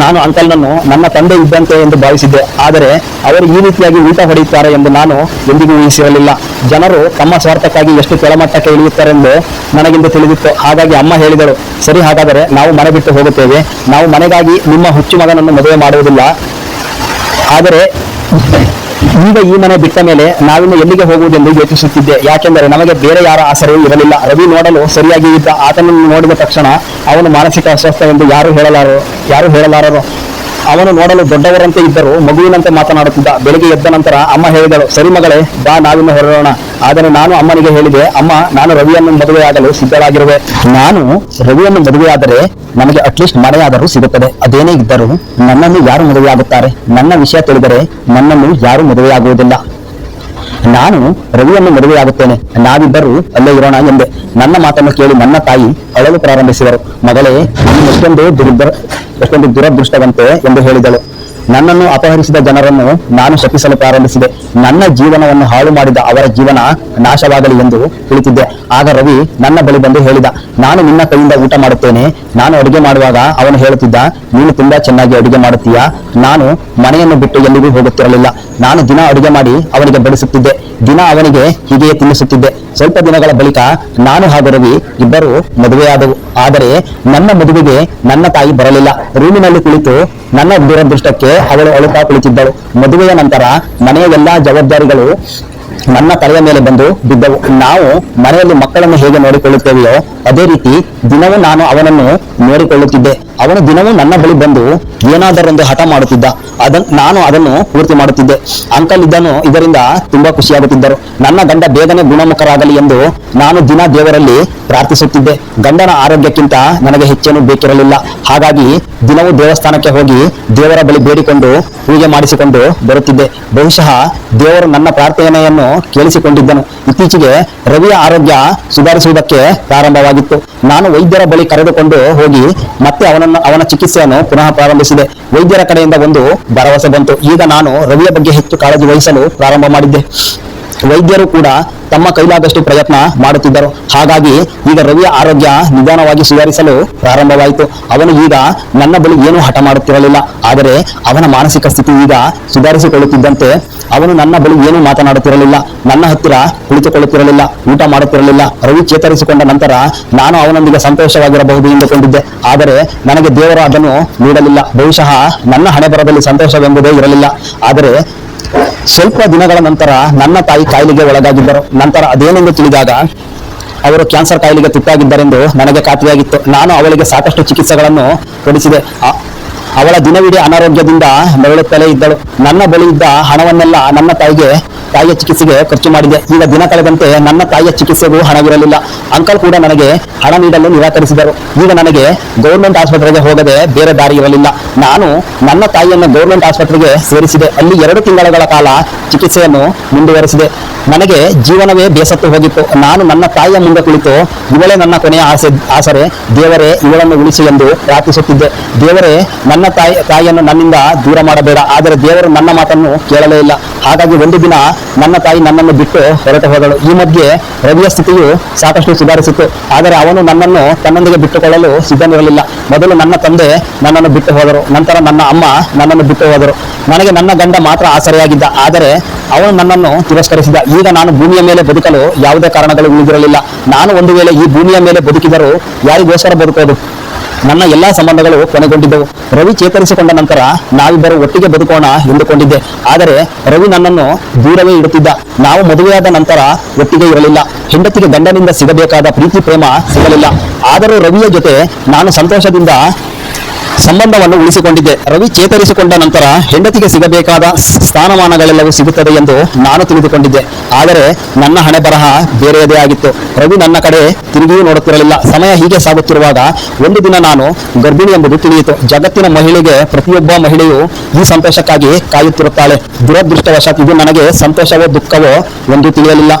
ನಾನು ಅಂಕಲ್ನನ್ನು ನನ್ನ ತಂದೆ ಇದ್ದಂತೆ ಎಂದು ಭಾವಿಸಿದ್ದೆ. ಆದರೆ ಅವರು ಈ ರೀತಿಯಾಗಿ ಊಟ ಹೊಡೆಯುತ್ತಾರೆ ಎಂದು ನಾನು ಎಂದಿಗೂ ಊಹಿಸಿರಲಿಲ್ಲ. ಜನರು ತಮ್ಮ ಸ್ವಾರ್ಥಕ್ಕಾಗಿ ಎಷ್ಟು ಕೆಳಮಟ್ಟಕ್ಕೆ ಇಳಿಯುತ್ತಾರೆಂದು ನನಗಿಂದು ತಿಳಿದಿತ್ತು. ಹಾಗಾಗಿ ಅಮ್ಮ ಹೇಳಿದರು ಸರಿ, ಹಾಗಾದರೆ ನಾವು ಮನೆ ಬಿಟ್ಟು ಹೋಗುತ್ತೇವೆ. ನಾವು ಮನೆಗಾಗಿ ನಿಮ್ಮ ಹುಚ್ಚು ಮಗನನ್ನು ಮದುವೆ ಮಾಡುವುದಿಲ್ಲ. ಆದರೆ ಈಗ ಈ ಮನೆ ಬಿಟ್ಟ ಮೇಲೆ ನಾವಿನ್ನು ಎಲ್ಲಿಗೆ ಹೋಗುವುದೆಂದು ಯೋಚಿಸುತ್ತಿದ್ದೆ. ಯಾಕೆಂದರೆ ನಮಗೆ ಬೇರೆ ಯಾರ ಆಸರೆಯೂ ಇರಲಿಲ್ಲ. ರವಿ ನೋಡಲು ಸರಿಯಾಗಿ ಇದ್ದ. ಆತನನ್ನು ನೋಡಿದ ತಕ್ಷಣ ಅವನು ಮಾನಸಿಕ ಅಸ್ವಸ್ಥವೆಂದು ಯಾರು ಹೇಳಲಾರರು ಯಾರು ಹೇಳಲಾರರು ಅವನು ನೋಡಲು ದೊಡ್ಡವರಂತೆ ಇದ್ದರೂ ಮಗುವಿನಂತೆ ಮಾತನಾಡುತ್ತಿದ್ದ. ಬೆಳಿಗ್ಗೆ ಎದ್ದ ನಂತರ ಅಮ್ಮ ಹೇಳಿದಳು, ಸರಿ ಮಗಳೇ, ಬಾ ನಾವಿನ್ನು ಹೊರಡೋಣ. ಆದರೆ ನಾನು ಅಮ್ಮನಿಗೆ ಹೇಳಿದೆ, ಅಮ್ಮ, ನಾನು ರವಿಯನ್ನು ಮದುವೆಯಾಗಲು ಸಿದ್ಧರಾಗಿರುವೆ. ನಾನು ರವಿಯನ್ನು ಮದುವೆಯಾದರೆ ನಮಗೆ ಅಟ್ಲೀಸ್ಟ್ ಮನೆಯಾದರೂ ಸಿಗುತ್ತದೆ. ಅದೇನೇ ಇದ್ದರೂ ನನ್ನನ್ನು ಯಾರು ಮದುವೆಯಾಗುತ್ತಾರೆ? ನನ್ನ ವಿಷಯ ತಿಳಿದರೆ ನನ್ನನ್ನು ಯಾರು ಮದುವೆಯಾಗುವುದಿಲ್ಲ. ನಾನು ರವಿಯನ್ನು ಮದುವೆಯಾಗುತ್ತೇನೆ. ನಾವಿಬ್ಬರು ಅಲ್ಲೇ ಇರೋಣ ಎಂದೆ. ನನ್ನ ಮಾತನ್ನು ಕೇಳಿ ನನ್ನ ತಾಯಿ ಅಳಲು ಪ್ರಾರಂಭಿಸಿದರು. ಮಗಳೇ ಎಷ್ಟೊಂದು ದುರ್ದ ಎಷ್ಟೊಂದು ದುರದೃಷ್ಟವಂತೆ ಎಂದು ಹೇಳಿದಳು. ನನ್ನನ್ನು ಅಪಹರಿಸಿದ ಜನರನ್ನು ನಾನು ಶಪಿಸಲು ಪ್ರಾರಂಭಿಸಿದೆ. ನನ್ನ ಜೀವನವನ್ನು ಹಾಳು ಮಾಡಿದ ಅವರ ಜೀವನ ನಾಶವಾಗಲಿ ಎಂದು ಕುಳಿತಿದ್ದೆ ಆಗ ರವಿ ನನ್ನ ಬಳಿ ಬಂದು ಹೇಳಿದ, ನಾನು ನಿನ್ನ ಕೈಯಿಂದ ಊಟ ಮಾಡುತ್ತೇನೆ. ನಾನು ಅಡುಗೆ ಮಾಡುವಾಗ ಅವನು ಹೇಳುತ್ತಿದ್ದ, ನೀನು ತುಂಬಾ ಚೆನ್ನಾಗಿ ಅಡುಗೆ ಮಾಡುತ್ತೀಯಾ? ನಾನು ಮನೆಯನ್ನು ಬಿಟ್ಟು ಎಲ್ಲಿಗೂ ಹೋಗುತ್ತಿರಲಿಲ್ಲ. ನಾನು ದಿನ ಅಡುಗೆ ಮಾಡಿ ಅವನಿಗೆ ಬಡಿಸುತ್ತಿದ್ದೆ. ದಿನ ಅವನಿಗೆ ಹೀಗೆಯೇ ತಿನ್ನಿಸುತ್ತಿದ್ದೆ. ಸ್ವಲ್ಪ ದಿನಗಳ ಬಳಿಕ ನಾನು ಹಾಗೂ ರವಿ ಇಬ್ಬರು ಮದುವೆಯಾದವು. ಆದರೆ ನನ್ನ ಮದುವೆಗೆ ನನ್ನ ತಾಯಿ ಬರಲಿಲ್ಲ. ರೂಮಿನಲ್ಲಿ ಕುಳಿತು ನನ್ನ ದುರದೃಷ್ಟಕ್ಕೆ ಅವಳು ಅಳುತ್ತಾ ಕುಳಿತಿದ್ದಳು. ಮದುವೆಯ ನಂತರ ಮನೆಯ ಎಲ್ಲಾ ಜವಾಬ್ದಾರಿಗಳು ನನ್ನ ತಲೆಯ ಮೇಲೆ ಬಂದು ಬಿದ್ದವು. ನಾವು ಮನೆಯಲ್ಲಿ ಮಕ್ಕಳನ್ನು ಹೇಗೆ ನೋಡಿಕೊಳ್ಳುತ್ತೇವೆಯೋ ಅದೇ ರೀತಿ ದಿನವೂ ನಾನು ಅವನನ್ನು ನೋಡಿಕೊಳ್ಳುತ್ತಿದ್ದೆ. ಅವನು ದಿನವೂ ನನ್ನ ಬಳಿ ಬಂದು ಏನಾದರೊಂದು ಹಠ ಮಾಡುತ್ತಿದ್ದ. ಅದನ್, ನಾನು ಅದನ್ನು ಪೂರ್ತಿ ಮಾಡುತ್ತಿದ್ದೆ. ಅಂಕಲ್ ಇದ್ದನು ಇದರಿಂದ ತುಂಬಾ ಖುಷಿಯಾಗುತ್ತಿದ್ದರು. ನನ್ನ ಗಂಡ ಬೇಗನೆ ಗುಣಮುಖರಾಗಲಿ ಎಂದು ನಾನು ದಿನ ದೇವರಲ್ಲಿ ಪ್ರಾರ್ಥಿಸುತ್ತಿದ್ದೆ. ಗಂಡನ ಆರೋಗ್ಯಕ್ಕಿಂತ ನನಗೆ ಹೆಚ್ಚೇನು ಬೇಕಿರಲಿಲ್ಲ. ಹಾಗಾಗಿ ದಿನವೂ ದೇವಸ್ಥಾನಕ್ಕೆ ಹೋಗಿ ದೇವರ ಬಳಿ ಬೇಡಿಕೊಂಡು ಪೂಜೆ ಮಾಡಿಸಿಕೊಂಡು ಬರುತ್ತಿದ್ದೆ. ಬಹುಶಃ ದೇವರು ನನ್ನ ಪ್ರಾರ್ಥನೆಯನ್ನು ಕೇಳಿಸಿಕೊಂಡಿದ್ದನು. ಇತ್ತೀಚೆಗೆ ರವಿಯ ಆರೋಗ್ಯ ಸುಧಾರಿಸುವುದಕ್ಕೆ ಪ್ರಾರಂಭವಾಗಿತ್ತು. ನಾನು ವೈದ್ಯರ ಬಳಿ ಕರೆದುಕೊಂಡು ಹೋಗಿ ಮತ್ತೆ ಅವನನ್ನು ಅವನ ಚಿಕಿತ್ಸೆಯನ್ನು ಪುನಃ ಪ್ರಾರಂಭಿಸಿದೆ. ವೈದ್ಯರ ಕಡೆಯಿಂದ ಒಂದು ಭರವಸೆ ಬಂತು. ಈಗ ನಾನು ರವಿಯ ಬಗ್ಗೆ ಹೆಚ್ಚು ಕಾಳಜಿ ವಹಿಸಲು ಪ್ರಾರಂಭ ಮಾಡಿದ್ದೆ. ವೈದ್ಯರು ಕೂಡ ತಮ್ಮ ಕೈಲಾದಷ್ಟು ಪ್ರಯತ್ನ ಮಾಡುತ್ತಿದ್ದರು. ಹಾಗಾಗಿ ಈಗ ರವಿಯ ಆರೋಗ್ಯ ನಿಧಾನವಾಗಿ ಸುಧಾರಿಸಲು ಪ್ರಾರಂಭವಾಯಿತು. ಅವನು ಈಗ ನನ್ನ ಬಳಿ ಏನು ಹಠ ಮಾಡುತ್ತಿರಲಿಲ್ಲ. ಆದರೆ ಅವನ ಮಾನಸಿಕ ಸ್ಥಿತಿ ಈಗ ಸುಧಾರಿಸಿಕೊಳ್ಳುತ್ತಿದ್ದಂತೆ ಅವನು ನನ್ನ ಬಳಿ ಏನು ಮಾತನಾಡುತ್ತಿರಲಿಲ್ಲ. ನನ್ನ ಹತ್ತಿರ ಕುಳಿತುಕೊಳ್ಳುತ್ತಿರಲಿಲ್ಲ, ಊಟ ಮಾಡುತ್ತಿರಲಿಲ್ಲ. ರವಿ ಚೇತರಿಸಿಕೊಂಡ ನಂತರ ನಾನು ಅವನೊಂದಿಗೆ ಸಂತೋಷವಾಗಿರಬಹುದು ಎಂದುಕೊಂಡಿದ್ದೆ. ಆದರೆ ನನಗೆ ದೇವರು ಅದನ್ನು ನೀಡಲಿಲ್ಲ. ಬಹುಶಃ ನನ್ನ ಹಣೆಬರದಲ್ಲಿ ಸಂತೋಷವೆಂಬುದೇ ಇರಲಿಲ್ಲ. ಆದರೆ ಸ್ವಲ್ಪ ದಿನಗಳ ನಂತರ ನನ್ನ ತಾಯಿ ಕಾಯಿಲೆಗೆ ಒಳಗಾಗಿದ್ದರು. ನಂತರ ಅದೇನೆಂದು ತಿಳಿದಾಗ ಅವರು ಕ್ಯಾನ್ಸರ್ ಕಾಯಿಲೆಗೆ ತುತ್ತಾಗಿದ್ದರೆಂದು ನನಗೆ ಖಾತ್ರಿಯಾಗಿತ್ತು. ನಾನು ಅವಳಿಗೆ ಸಾಕಷ್ಟು ಚಿಕಿತ್ಸೆಗಳನ್ನು ಕೊಡಿಸಿದೆ. ಅವಳ ದಿನವಿಡೀ ಅನಾರೋಗ್ಯದಿಂದ ಮರಳುತ್ತಲೇ ಇದ್ದಳು. ನನ್ನ ಬಳಿ ಇದ್ದ ಹಣವನ್ನೆಲ್ಲ ನನ್ನ ತಾಯಿಗೆ ತಾಯಿಯ ಚಿಕಿತ್ಸೆಗೆ ಖರ್ಚು ಮಾಡಿದೆ. ಈಗ ದಿನ ಕಳೆದಂತೆ ನನ್ನ ತಾಯಿಯ ಚಿಕಿತ್ಸೆಗೂ ಹಣವಿರಲಿಲ್ಲ ಅಂಕಲ್ ಕೂಡ ನನಗೆ ಹಣ ನೀಡಲು ನಿರಾಕರಿಸಿದರು. ಈಗ ನನಗೆ ಗೌರ್ಮೆಂಟ್ ಆಸ್ಪತ್ರೆಗೆ ಹೋಗದೆ ಬೇರೆ ದಾರಿ ಇರಲಿಲ್ಲ. ನಾನು ನನ್ನ ತಾಯಿಯನ್ನು ಗೌರ್ಮೆಂಟ್ ಆಸ್ಪತ್ರೆಗೆ ಸೇರಿಸಿದೆ. ಅಲ್ಲಿ ಎರಡು ತಿಂಗಳುಗಳ ಕಾಲ ಚಿಕಿತ್ಸೆಯನ್ನು ಮುಂದುವರೆಸಿದೆ. ನನಗೆ ಜೀವನವೇ ಬೇಸತ್ತು ಹೋಗಿತ್ತು. ನಾನು ನನ್ನ ತಾಯಿಯ ಮುಂದೆ ಕುಳಿತು ಇವಳೇ ನನ್ನ ಕೊನೆಯ ಆಸೆ, ಆಸರೆ, ದೇವರೇ, ಇವಳನ್ನು ಉಳಿಸಿ ಎಂದು ಪ್ರಾರ್ಥಿಸುತ್ತಿದ್ದೆ. ದೇವರೇ, ನನ್ನ ತಾಯಿ, ತಾಯಿಯನ್ನು ನನ್ನಿಂದ ದೂರ ಮಾಡಬೇಡ. ಆದರೆ ದೇವರು ನನ್ನ ಮಾತನ್ನು ಕೇಳಲೇ ಇಲ್ಲ. ಹಾಗಾಗಿ ಒಂದು ದಿನ ನನ್ನ ತಾಯಿ ನನ್ನನ್ನು ಬಿಟ್ಟು ಹೊರಟು ಹೋದಳು. ಈ ಮಧ್ಯೆ ರವಿಯ ಸ್ಥಿತಿಯು ಸಾಕಷ್ಟು ಸುಧಾರಿಸಿತ್ತು. ಆದರೆ ಅವನು ನನ್ನನ್ನು ತನ್ನೊಂದಿಗೆ ಬಿಟ್ಟುಕೊಳ್ಳಲು ಸಿದ್ಧನಿರಲಿಲ್ಲ. ಮೊದಲು ನನ್ನ ತಂದೆ ನನ್ನನ್ನು ಬಿಟ್ಟು ಹೋದರು. ನಂತರ ನನ್ನ ಅಮ್ಮ ನನ್ನನ್ನು ಬಿಟ್ಟು ಹೋದರು. ನನಗೆ ನನ್ನ ಗಂಡ ಮಾತ್ರ ಆಸರೆಯಾಗಿದ್ದ. ಆದರೆ ಅವನು ನನ್ನನ್ನು ತಿರಸ್ಕರಿಸಿದ. ಈಗ ನಾನು ಭೂಮಿಯ ಮೇಲೆ ಬದುಕಲು ಯಾವುದೇ ಕಾರಣಗಳು ಉಳಿದಿರಲಿಲ್ಲ. ನಾನು ಒಂದು ವೇಳೆ ಈ ಭೂಮಿಯ ಮೇಲೆ ಬದುಕಿದರೂ ಯಾರಿಗೋಸ್ಕರ ಬದುಕೋದು ನನ್ನ ಎಲ್ಲಾ ಸಂಬಂಧಗಳು ಕೊನೆಗೊಂಡಿದ್ದವು. ರವಿ ಚೇತರಿಸಿಕೊಂಡ ನಂತರ ನಾವಿಬ್ಬರು ಒಟ್ಟಿಗೆ ಬದುಕೋಣ ಎಂದುಕೊಂಡಿದ್ದೆ. ಆದರೆ ರವಿ ನನ್ನನ್ನು ದೂರವೇ ಇಡುತ್ತಿದ್ದ. ನಾವು ಮದುವೆಯಾದ ನಂತರ ಒಟ್ಟಿಗೆ ಇರಲಿಲ್ಲ. ಹೆಂಡತಿಗೆ ಗಂಡನಿಂದ ಸಿಗಬೇಕಾದ ಪ್ರೀತಿ, ಪ್ರೇಮ ಸಿಗಲಿಲ್ಲ. ಆದರೂ ರವಿಯ ಜೊತೆ ನಾನು ಸಂತೋಷದಿಂದ ಸಂಬಂಧವನ್ನು ಉಳಿಸಿಕೊಂಡಿದೆ. ರವಿ ಚೇತರಿಸಿಕೊಂಡ ನಂತರ ಹೆಂಡತಿಗೆ ಸಿಗಬೇಕಾದ ಸ್ಥಾನಮಾನಗಳೆಲ್ಲವೂ ಸಿಗುತ್ತದೆ ಎಂದು ನಾನು ತಿಳಿದುಕೊಂಡಿದ್ದೆ. ಆದರೆ ನನ್ನ ಹಣೆ ಬರಹ ಬೇರೆಯದೇ ಆಗಿತ್ತು. ರವಿ ನನ್ನ ಕಡೆ ತಿರುಗಿಯೂ ನೋಡುತ್ತಿರಲಿಲ್ಲ. ಸಮಯ ಹೀಗೆ ಸಾಗುತ್ತಿರುವಾಗ ಒಂದು ದಿನ ನಾನು ಗರ್ಭಿಣಿ ಎಂಬುದು ತಿಳಿಯಿತು. ಜಗತ್ತಿನ ಮಹಿಳೆಗೆ ಪ್ರತಿಯೊಬ್ಬ ಮಹಿಳೆಯು ಈ ಸಂತೋಷಕ್ಕಾಗಿ ಕಾಯುತ್ತಿರುತ್ತಾಳೆ. ದುರದೃಷ್ಟವಶಾತ್ ಇದು ನನಗೆ ಸಂತೋಷವೋ ದುಃಖವೋ ಒಂದು ತಿಳಿಯಲಿಲ್ಲ.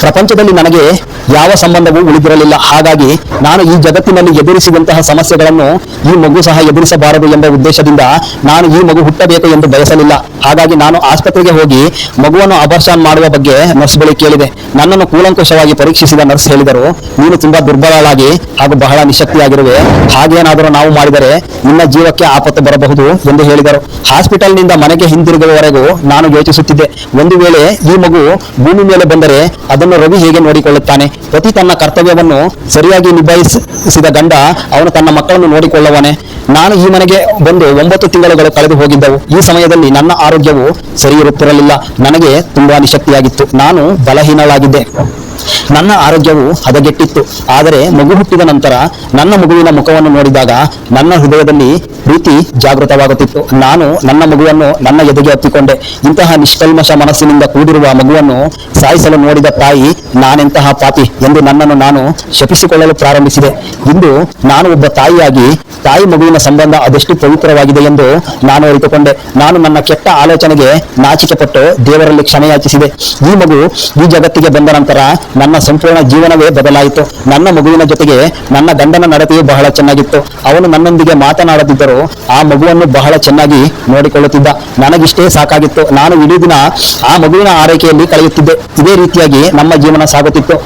ಪ್ರಪಂಚದಲ್ಲಿ ನನಗೆ ಯಾವ ಸಂಬಂಧವೂ ಉಳಿದಿರಲಿಲ್ಲ. ಹಾಗಾಗಿ ನಾನು ಈ ಜಗತ್ತಿನಲ್ಲಿ ಎದುರಿಸಿದಂತಹ ಸಮಸ್ಯೆಗಳನ್ನು ಈ ಮಗು ಸಹ ಎದುರಿಸಬಾರದು ಎಂಬ ಉದ್ದೇಶದಿಂದ ನಾನು ಈ ಮಗು ಹುಟ್ಟಬೇಕು ಎಂದು ಬಯಸಲಿಲ್ಲ. ಹಾಗಾಗಿ ನಾನು ಆಸ್ಪತ್ರೆಗೆ ಹೋಗಿ ಮಗುವನ್ನು ಅಬರ್ಷಾನ್ ಮಾಡುವ ಬಗ್ಗೆ ನರ್ಸ್ ಬಳಿ ಕೇಳಿದೆ. ನನ್ನನ್ನು ಕೂಲಂಕುಷವಾಗಿ ಪರೀಕ್ಷಿಸಿದ ನರ್ಸ್ ಹೇಳಿದರು, ನೀನು ತುಂಬಾ ದುರ್ಬಲಳಾಗಿ ಹಾಗೂ ಬಹಳ ನಿಶಕ್ತಿಯಾಗಿರುವೆ. ಹಾಗೇನಾದರೂ ನಾವು ಮಾಡಿದರೆ ನಿನ್ನ ಜೀವಕ್ಕೆ ಆಪತ್ತು ಬರಬಹುದು ಎಂದು ಹೇಳಿದರು. ಹಾಸ್ಪಿಟಲ್ನಿಂದ ಮನೆಗೆ ಹಿಂದಿರುಗುವವರೆಗೂ ನಾನು ಯೋಚಿಸುತ್ತಿದ್ದೆ. ಒಂದು ವೇಳೆ ಈ ಮಗು ಭೂಮಿ ಮೇಲೆ ಬಂದರೆ ಅದನ್ನು ರವಿ ಹೇಗೆ ನೋಡಿಕೊಳ್ಳುತ್ತಾನೆ? ಪತಿ ತನ್ನ ಕರ್ತವ್ಯವನ್ನು ಸರಿಯಾಗಿ ನಿಭಾಯಿಸಿದ ಗಂಡ ಅವನು ತನ್ನ ಮಕ್ಕಳನ್ನು ನೋಡಿಕೊಳ್ಳುವನೆ ನಾನು ಈ ಮನೆಗೆ ಬಂದು ಒಂಬತ್ತು ತಿಂಗಳುಗಳು ಕಳೆದು ಹೋಗಿದ್ದವು. ಈ ಸಮಯದಲ್ಲಿ ನನ್ನ ಆರೋಗ್ಯವು ಸರಿ ಇರುತ್ತಿರಲಿಲ್ಲ ನನಗೆ ತುಂಬಾ ನಿಶಕ್ತಿಯಾಗಿತ್ತು. ನಾನು ಬಲಹೀನಳಾಗಿದ್ದೆ. ನನ್ನ ಆರೋಗ್ಯವು ಹದಗೆಟ್ಟಿತ್ತು. ಆದರೆ ಮಗು ಹುಟ್ಟಿದ ನಂತರ ನನ್ನ ಮಗುವಿನ ಮುಖವನ್ನು ನೋಡಿದಾಗ ನನ್ನ ಹೃದಯದಲ್ಲಿ ಪ್ರೀತಿ ಜಾಗೃತವಾಗುತ್ತಿತ್ತು. ನಾನು ನನ್ನ ಮಗುವನ್ನು ನನ್ನ ಎದೆಗೆ ಹತ್ತಿಕೊಂಡೆ ಇಂತಹ ನಿಷ್ಕಲ್ಮಶ ಮನಸ್ಸಿನಿಂದ ಕೂಡಿರುವ ಮಗುವನ್ನು ಸಾಯಿಸಲು ನೋಡಿದ ತಾಯಿ, ನಾನೆಂತಹ ಪಾಪಿ. ಎಂದು ನನ್ನನ್ನು ನಾನು ಶಪಿಸಿಕೊಳ್ಳಲು ಪ್ರಾರಂಭಿಸಿದೆ. ಇಂದು ನಾನು ಒಬ್ಬ ತಾಯಿಯಾಗಿ, ತಾಯಿ ಮಗುವಿನ ಸಂಬಂಧ ಅದೆಷ್ಟು ಪವಿತ್ರವಾಗಿದೆ ಎಂದು ನಾನು ಅರಿತುಕೊಂಡೆ. ನಾನು ನನ್ನ ಕೆಟ್ಟ ಆಲೋಚನೆಗೆ ನಾಚಿಕೆ ಪಟ್ಟು ದೇವರಲ್ಲಿ ಕ್ಷಮೆಯಾಚಿಸಿದೆ. ಈ ಮಗು ಈ ಜಗತ್ತಿಗೆ ಬಂದ ನಂತರ ನನ್ನ ಸಂಪೂರ್ಣ ಜೀವನವೇ ಬದಲಾಯಿತು. ನನ್ನ ಮಗುವಿನ ಜೊತೆಗೆ ನನ್ನ ಗಂಡನ ನಡತೆಯು ಬಹಳ ಚೆನ್ನಾಗಿತ್ತು. ಅವನು ನನ್ನೊಂದಿಗೆ ಮಾತನಾಡದಿದ್ದರೂ ಆ ಮಗುವನ್ನು ಬಹಳ ಚೆನ್ನಾಗಿ ನೋಡಿಕೊಳ್ಳುತ್ತಿದ್ದ. ನನಗಿಷ್ಟೇ ಸಾಕಾಗಿತ್ತು. ನಾನು ಇಡೀ ದಿನ ಆ ಮಗುವಿನ ಆರೈಕೆಯಲ್ಲಿ ಕಳೆಯುತ್ತಿದ್ದೆ. ಇದೇ ರೀತಿಯಾಗಿ ನಮ್ಮ ಜೀವನ ಸಾಗುತ್ತಿತ್ತು.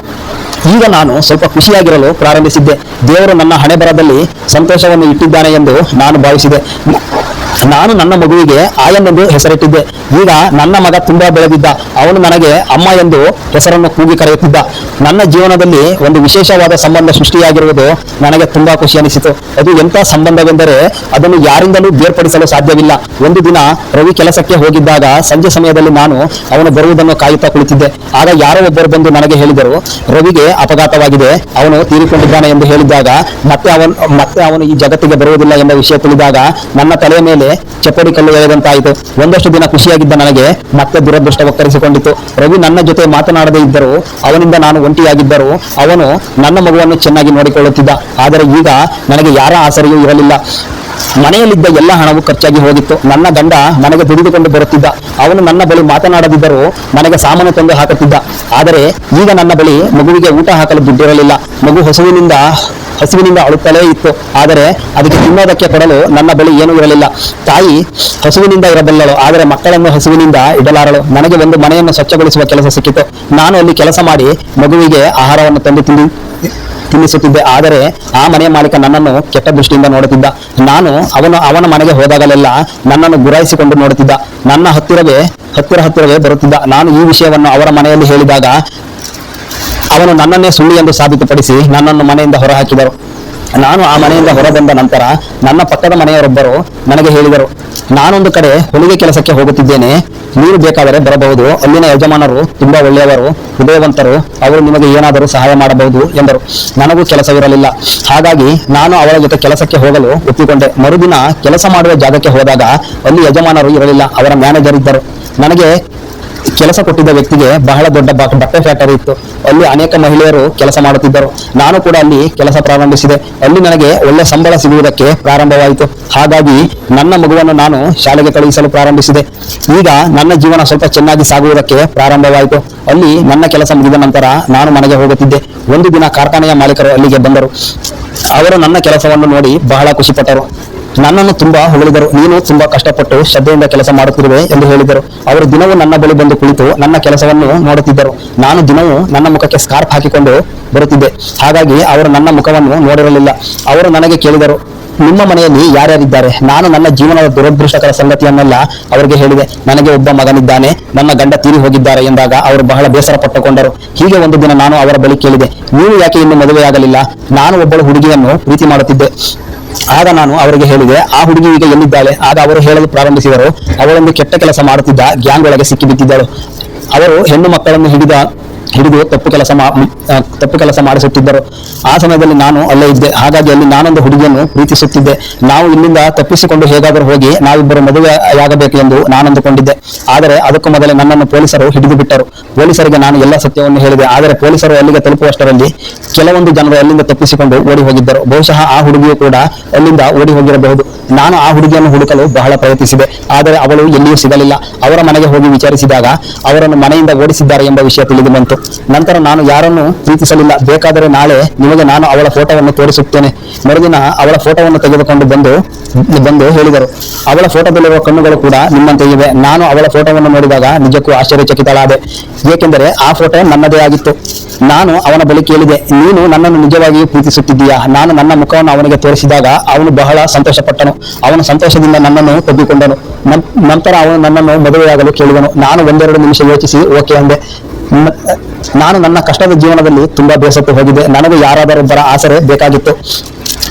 ಈಗ ನಾನು ಸ್ವಲ್ಪ ಖುಷಿಯಾಗಿರಲು ಪ್ರಾರಂಭಿಸಿದ್ದೆ. ದೇವರು ನನ್ನ ಹಣೆಬರದಲ್ಲಿ ಸಂತೋಷವನ್ನು ಇಟ್ಟಿದ್ದಾನೆ ಎಂದು ನಾನು ಭಾವಿಸಿದೆ. ನಾನು ನನ್ನ ಮಗುವಿಗೆ ಆಯನೆಂದು ಹೆಸರಿಟ್ಟಿದ್ದೆ. ಈಗ ನನ್ನ ಮಗ ತುಂಬಾ ಬೆಳೆದಿದ್ದ. ಅವನು ನನಗೆ ಅಮ್ಮ ಎಂದು ಹೆಸರನ್ನು ಕೂಗಿ ಕರೆಯುತ್ತಿದ್ದ. ನನ್ನ ಜೀವನದಲ್ಲಿ ಒಂದು ವಿಶೇಷವಾದ ಸಂಬಂಧ ಸೃಷ್ಟಿಯಾಗಿರುವುದು ನನಗೆ ತುಂಬಾ ಖುಷಿ ಅನಿಸಿತು. ಅದು ಎಂಥ ಸಂಬಂಧವೆಂದರೆ ಅದನ್ನು ಯಾರಿಂದಲೂ ಬೇರ್ಪಡಿಸಲು ಸಾಧ್ಯವಿಲ್ಲ. ಒಂದು ದಿನ ರವಿ ಕೆಲಸಕ್ಕೆ ಹೋಗಿದ್ದಾಗ ಸಂಜೆ ಸಮಯದಲ್ಲಿ ನಾನು ಅವನು ಬರುವುದನ್ನು ಕಾಯುತ್ತಾ ಕುಳಿತಿದ್ದೆ. ಆಗ ಯಾರೋ ಒಬ್ಬರು ಬಂದು ನನಗೆ ಹೇಳಿದರು, ರವಿಗೆ ಅಪಘಾತವಾಗಿದೆ. ಅವನು ತೀರಿಕೊಂಡಿದ್ದಾನೆ ಎಂದು ಹೇಳಿದಾಗ ಮತ್ತೆ ಅವನು ಮತ್ತೆ ಅವನು ಈ ಜಗತ್ತಿಗೆ ಬರುವುದಿಲ್ಲ ಎಂಬ ವಿಷಯ ತಿಳಿದಾಗ ನನ್ನ ತಲೆಯ ಮೇಲೆ ಚಪ್ಪಡಿ ಕಲ್ಲು ಎಳೆದಂತಾಯಿತು. ಒಂದಷ್ಟು ದಿನ ಖುಷಿಯಾಗಿದ್ದ ನನಗೆ ಮತ್ತೆ ದುರದೃಷ್ಟ ಒಕ್ಕರಿಸಿಕೊಂಡಿತು ರವಿ ನನ್ನ ಜೊತೆ ಮಾತನಾಡದೇ ಇದ್ದರೂ, ಅವನಿಂದ ನಾನು ಒಂಟಿಯಾಗಿದ್ದರೂ, ಅವನು ನನ್ನ ಮಗುವನ್ನು ಚೆನ್ನಾಗಿ ನೋಡಿಕೊಳ್ಳುತ್ತಿದ್ದ. ಆದರೆ ಈಗ ನನಗೆ ಯಾರ ಆಸರೆಯೂ ಇರಲಿಲ್ಲ. ಮನೆಯಲ್ಲಿದ್ದ ಎಲ್ಲ ಹಣವು ಖರ್ಚಾಗಿ ಹೋಗಿತ್ತು. ನನ್ನ ಗಂಡ ನನಗೆ ದುಡಿದುಕೊಂಡು ಬರುತ್ತಿದ್ದ. ಅವನು ನನ್ನ ಬಳಿ ಮಾತನಾಡದಿದ್ದರೂ ನನಗೆ ಸಾಮಾನು ತಂದು ಹಾಕುತ್ತಿದ್ದ. ಆದರೆ ಈಗ ನನ್ನ ಬಳಿ ಮಗುವಿಗೆ ಊಟ ಹಾಕಲು ದುಡ್ಡಿರಲಿಲ್ಲ. ಮಗು ಹಸುವಿನಿಂದ ಹಸುವಿನಿಂದ ಅಳುತ್ತಲೇ ಇತ್ತು. ಆದರೆ ಅದಕ್ಕೆ ತಿನ್ನೋದಕ್ಕೆ ಕೊಡಲು ನನ್ನ ಬಳಿ ಏನೂ ಇರಲಿಲ್ಲ. ತಾಯಿ ಹಸುವಿನಿಂದ ಇರಬಲ್ಲಳು. ಆದರೆ ಮಕ್ಕಳನ್ನು ಹಸುವಿನಿಂದ ಇಡಲಾರಳು. ನನಗೆ ಒಂದು ಮನೆಯನ್ನು ಸ್ವಚ್ಛಗೊಳಿಸುವ ಕೆಲಸ ಸಿಕ್ಕಿತು. ನಾನು ಅಲ್ಲಿ ಕೆಲಸ ಮಾಡಿ ಮಗುವಿಗೆ ಆಹಾರವನ್ನು ತಂದು ತಿಂದು ತಿನ್ನಿಸುತ್ತಿದ್ದೆ. ಆದರೆ ಆ ಮನೆಯ ಮಾಲೀಕ ನನ್ನನ್ನು ಕೆಟ್ಟ ದೃಷ್ಟಿಯಿಂದ ನೋಡುತ್ತಿದ್ದ. ನಾನು ಅವನು ಅವನ ಮನೆಗೆ ಹೋದಾಗಲೆಲ್ಲ ನನ್ನನ್ನು ಗುರಾಯಿಸಿಕೊಂಡು ನೋಡುತ್ತಿದ್ದ. ನನ್ನ ಹತ್ತಿರವೇ ಹತ್ತಿರ ಹತ್ತಿರವೇ ಬರುತ್ತಿದ್ದ. ನಾನು ಈ ವಿಷಯವನ್ನು ಅವರ ಮನೆಯಲ್ಲಿ ಹೇಳಿದಾಗ ಅವನು ನನ್ನನ್ನೇ ಸುಳ್ಳು ಎಂದು ಸಾಬೀತುಪಡಿಸಿ ನನ್ನನ್ನು ಮನೆಯಿಂದ ಹೊರಹಾಕಿದರು. ನಾನು ಆ ಮನೆಯಿಂದ ಹೊರಬಂದ ನಂತರ ನನ್ನ ಪಕ್ಕದ ಮನೆಯವರೊಬ್ಬರು ನನಗೆ ಹೇಳಿದರು, ನಾನೊಂದು ಕಡೆ ಹೊಲಿಗೆ ಕೆಲಸಕ್ಕೆ ಹೋಗುತ್ತಿದ್ದೇನೆ. ನೀರು ಬೇಕಾದರೆ ಬರಬಹುದು. ಅಲ್ಲಿನ ಯಜಮಾನರು ತುಂಬಾ ಒಳ್ಳೆಯವರು ಹೃದಯವಂತರು ಅವರು ನಿಮಗೆ ಏನಾದರೂ ಸಹಾಯ ಮಾಡಬಹುದು ಎಂದರು. ನನಗೂ ಕೆಲಸವಿರಲಿಲ್ಲ. ಹಾಗಾಗಿ ನಾನು ಅವರ ಜೊತೆ ಕೆಲಸಕ್ಕೆ ಹೋಗಲು ಒಪ್ಪಿಕೊಂಡೆ. ಮರುದಿನ ಕೆಲಸ ಮಾಡುವ ಜಾಗಕ್ಕೆ ಹೋದಾಗ ಅಲ್ಲಿ ಯಜಮಾನರು ಇರಲಿಲ್ಲ. ಅವರ ಮ್ಯಾನೇಜರ್ ಇದ್ದರು. ನನಗೆ ಕೆಲಸ ಕೊಟ್ಟಿದ್ದ ವ್ಯಕ್ತಿಗೆ ಬಹಳ ದೊಡ್ಡ ಬಟ್ಟೆ ಫ್ಯಾಕ್ಟರಿ ಇತ್ತು. ಅಲ್ಲಿ ಅನೇಕ ಮಹಿಳೆಯರು ಕೆಲಸ ಮಾಡುತ್ತಿದ್ದರು. ನಾನು ಕೂಡ ಅಲ್ಲಿ ಕೆಲಸ ಪ್ರಾರಂಭಿಸಿದೆ. ಅಲ್ಲಿ ನನಗೆ ಒಳ್ಳೆ ಸಂಬಳ ಸಿಗುವುದಕ್ಕೆ ಪ್ರಾರಂಭವಾಯಿತು. ಹಾಗಾಗಿ ನನ್ನ ಮಗುವನ್ನು ನಾನು ಶಾಲೆಗೆ ಕಳುಹಿಸಲು ಪ್ರಾರಂಭಿಸಿದೆ. ಈಗ ನನ್ನ ಜೀವನ ಸ್ವಲ್ಪ ಚೆನ್ನಾಗಿ ಸಾಗುವುದಕ್ಕೆ ಪ್ರಾರಂಭವಾಯಿತು. ಅಲ್ಲಿ ನನ್ನ ಕೆಲಸ ಮುಗಿದ ನಂತರ ನಾನು ಮನೆಗೆ ಹೋಗುತ್ತಿದ್ದೆ. ಒಂದು ದಿನ ಕಾರ್ಖಾನೆಯ ಮಾಲೀಕರು ಅಲ್ಲಿಗೆ ಬಂದರು. ಅವರು ನನ್ನ ಕೆಲಸವನ್ನು ನೋಡಿ ಬಹಳ ಖುಷಿಪಟ್ಟರು. ನನ್ನನ್ನು ತುಂಬಾ ಹೊಗಳಿದರು. ನೀನು ತುಂಬಾ ಕಷ್ಟಪಟ್ಟು ಶ್ರದ್ಧೆಯಿಂದ ಕೆಲಸ ಮಾಡುತ್ತಿರುವೆ ಎಂದು ಹೇಳಿದರು. ಅವರು ದಿನವೂ ನನ್ನ ಬಳಿ ಬಂದು ಕುಳಿತು ನನ್ನ ಕೆಲಸವನ್ನು ನೋಡುತ್ತಿದ್ದರು. ನಾನು ದಿನವೂ ನನ್ನ ಮುಖಕ್ಕೆ ಸ್ಕಾರ್ಫ್ ಹಾಕಿಕೊಂಡು ಬರುತ್ತಿದ್ದೆ. ಹಾಗಾಗಿ ಅವರು ನನ್ನ ಮುಖವನ್ನು ನೋಡಿರಲಿಲ್ಲ. ಅವರು ನನಗೆ ಕೇಳಿದರು ನಿಮ್ಮ ಮನೆಯಲ್ಲಿ ಯಾರ್ಯಾರಿದ್ದಾರೆ? ನಾನು ನನ್ನ ಜೀವನದ ದುರದೃಷ್ಟಕರ ಸಂಗತಿಯನ್ನೆಲ್ಲ ಅವರಿಗೆ ಹೇಳಿದೆ. ನನಗೆ ಒಬ್ಬ ಮಗನಿದ್ದಾನೆ. ನನ್ನ ಗಂಡ ತೀರಿ ಹೋಗಿದ್ದಾರೆ ಎಂದಾಗ ಅವರು ಬಹಳ ಬೇಸರ ಪಟ್ಟುಕೊಂಡರು. ಹೀಗೆ ಒಂದು ದಿನ ನಾನು ಅವರ ಬಳಿ ಕೇಳಿದೆ. ನೀವು ಯಾಕೆ ಇನ್ನು ಮದುವೆಯಾಗಲಿಲ್ಲ? ನಾನು ಒಬ್ಬಳು ಹುಡುಗಿಯನ್ನು ಪ್ರೀತಿ ಮಾಡುತ್ತಿದ್ದೆ. ಆಗ ನಾನು ಅವರಿಗೆ ಹೇಳಿದೆ, ಆ ಹುಡುಗಿ ಈಗ ಎಲ್ಲಿದ್ದಾಳೆ? ಆಗ ಅವರು ಹೇಳಲು ಪ್ರಾರಂಭಿಸಿದರು, ಅವಳೊಂದು ಕೆಟ್ಟ ಕೆಲಸ ಮಾಡುತ್ತಿದ್ದ ಗ್ಯಾಂಗ್ ಒಳಗೆ ಸಿಕ್ಕಿಬಿದ್ದಿದ್ದಳು ಅವರು ಹೆಣ್ಣು ಮಕ್ಕಳನ್ನು ಹಿಡಿದ ಹಿಡಿದು ತಪ್ಪು ಕೆಲಸ ತಪ್ಪು ಕೆಲಸ ಮಾಡಿಸುತ್ತಿದ್ದರು. ಆ ಸಮಯದಲ್ಲಿ ನಾನು ಅಲ್ಲೇ ಇದ್ದೆ. ಹಾಗಾಗಿ ಅಲ್ಲಿ ನಾನೊಂದು ಹುಡುಗಿಯನ್ನು ಪ್ರೀತಿಸುತ್ತಿದ್ದೆ. ನಾವು ಇಲ್ಲಿಂದ ತಪ್ಪಿಸಿಕೊಂಡು ಹೇಗಾದರೂ ಹೋಗಿ ನಾವಿಬ್ಬರು ಮದುವೆಯಾಗಬೇಕು ಎಂದು ನಾನು ಅಂದುಕೊಂಡಿದ್ದೆ ಆದರೆ ಅದಕ್ಕೂ ಮೊದಲೇ ನನ್ನನ್ನು ಪೊಲೀಸರು ಹಿಡಿದು ಬಿಟ್ಟರು. ಪೊಲೀಸರಿಗೆ ನಾನು ಎಲ್ಲ ಸತ್ಯವನ್ನು ಹೇಳಿದೆ. ಆದರೆ ಪೊಲೀಸರು ಅಲ್ಲಿಗೆ ತಲುಪುವಷ್ಟರಲ್ಲಿ ಕೆಲವೊಂದು ಜನರು ಅಲ್ಲಿಂದ ತಪ್ಪಿಸಿಕೊಂಡು ಓಡಿ ಹೋಗಿದ್ದರು. ಬಹುಶಃ ಆ ಹುಡುಗಿಯು ಕೂಡ ಅಲ್ಲಿಂದ ಓಡಿ ಹೋಗಿರಬಹುದು. ನಾನು ಆ ಹುಡುಗಿಯನ್ನು ಹುಡುಕಲು ಬಹಳ ಪ್ರಯತ್ನಿಸಿದೆ. ಆದರೆ ಅವಳು ಎಲ್ಲಿಯೂ ಸಿಗಲಿಲ್ಲ. ಅವರ ಮನೆಗೆ ಹೋಗಿ ವಿಚಾರಿಸಿದಾಗ ಅವರನ್ನು ಮನೆಯಿಂದ ಓಡಿಸಿದ್ದಾರೆ ಎಂಬ ವಿಷಯ ತಿಳಿದು ಬಂತು. ನಂತರ ನಾನು ಯಾರನ್ನು ಪ್ರೀತಿಸಲಿಲ್ಲ. ಬೇಕಾದರೆ ನಾಳೆ ನಿಮಗೆ ನಾನು ಅವಳ ಫೋಟೋವನ್ನು ತೋರಿಸುತ್ತೇನೆ. ಮರುದಿನ ಅವಳ ಫೋಟೋವನ್ನು ತೆಗೆದುಕೊಂಡು ಬಂದು ಬಂದು ಹೇಳಿದರು. ಅವಳ ಫೋಟೋದಲ್ಲಿರುವ ಕಣ್ಣುಗಳು ಕೂಡ ನಿಮ್ಮಂತೆ ಇವೆ. ನಾನು ಅವಳ ಫೋಟೋವನ್ನು ನೋಡಿದಾಗ ನಿಜಕ್ಕೂ ಆಶ್ಚರ್ಯಚಕಿತಳಾದೆ. ಏಕೆಂದರೆ ಆ ಫೋಟೋ ನನ್ನದೇ ಆಗಿತ್ತು. ನಾನು ಅವನ ಬಳಿ ಕೇಳಿದೆ, ನೀನು ನನ್ನನ್ನು ನಿಜವಾಗಿಯೂ ಪ್ರೀತಿಸುತ್ತಿದ್ದೀಯಾ? ನಾನು ನನ್ನ ಮುಖವನ್ನು ಅವನಿಗೆ ತೋರಿಸಿದಾಗ ಅವನು ಬಹಳ ಸಂತೋಷಪಟ್ಟನು. ಅವನ ಸಂತೋಷದಿಂದ ನನ್ನನ್ನು ತಬ್ಬಿಕೊಂಡನು ನಂತರ ಅವನು ನನ್ನನ್ನು ಮದುವೆಯಾಗಲು ಕೇಳಿದನು ನಾನು ಒಂದೆರಡು ನಿಮಿಷ ಯೋಚಿಸಿ ಓಕೆ ಅಂದೆ. ನಾನು ನನ್ನ ಕಷ್ಟದ ಜೀವನದಲ್ಲಿ ತುಂಬಾ ಬೇಸತ್ತು ಹೋಗಿದೆ ನನಗೆ ಯಾರಾದರೊಬ್ಬರ ಆಸರೆ ಬೇಕಾಗಿತ್ತು.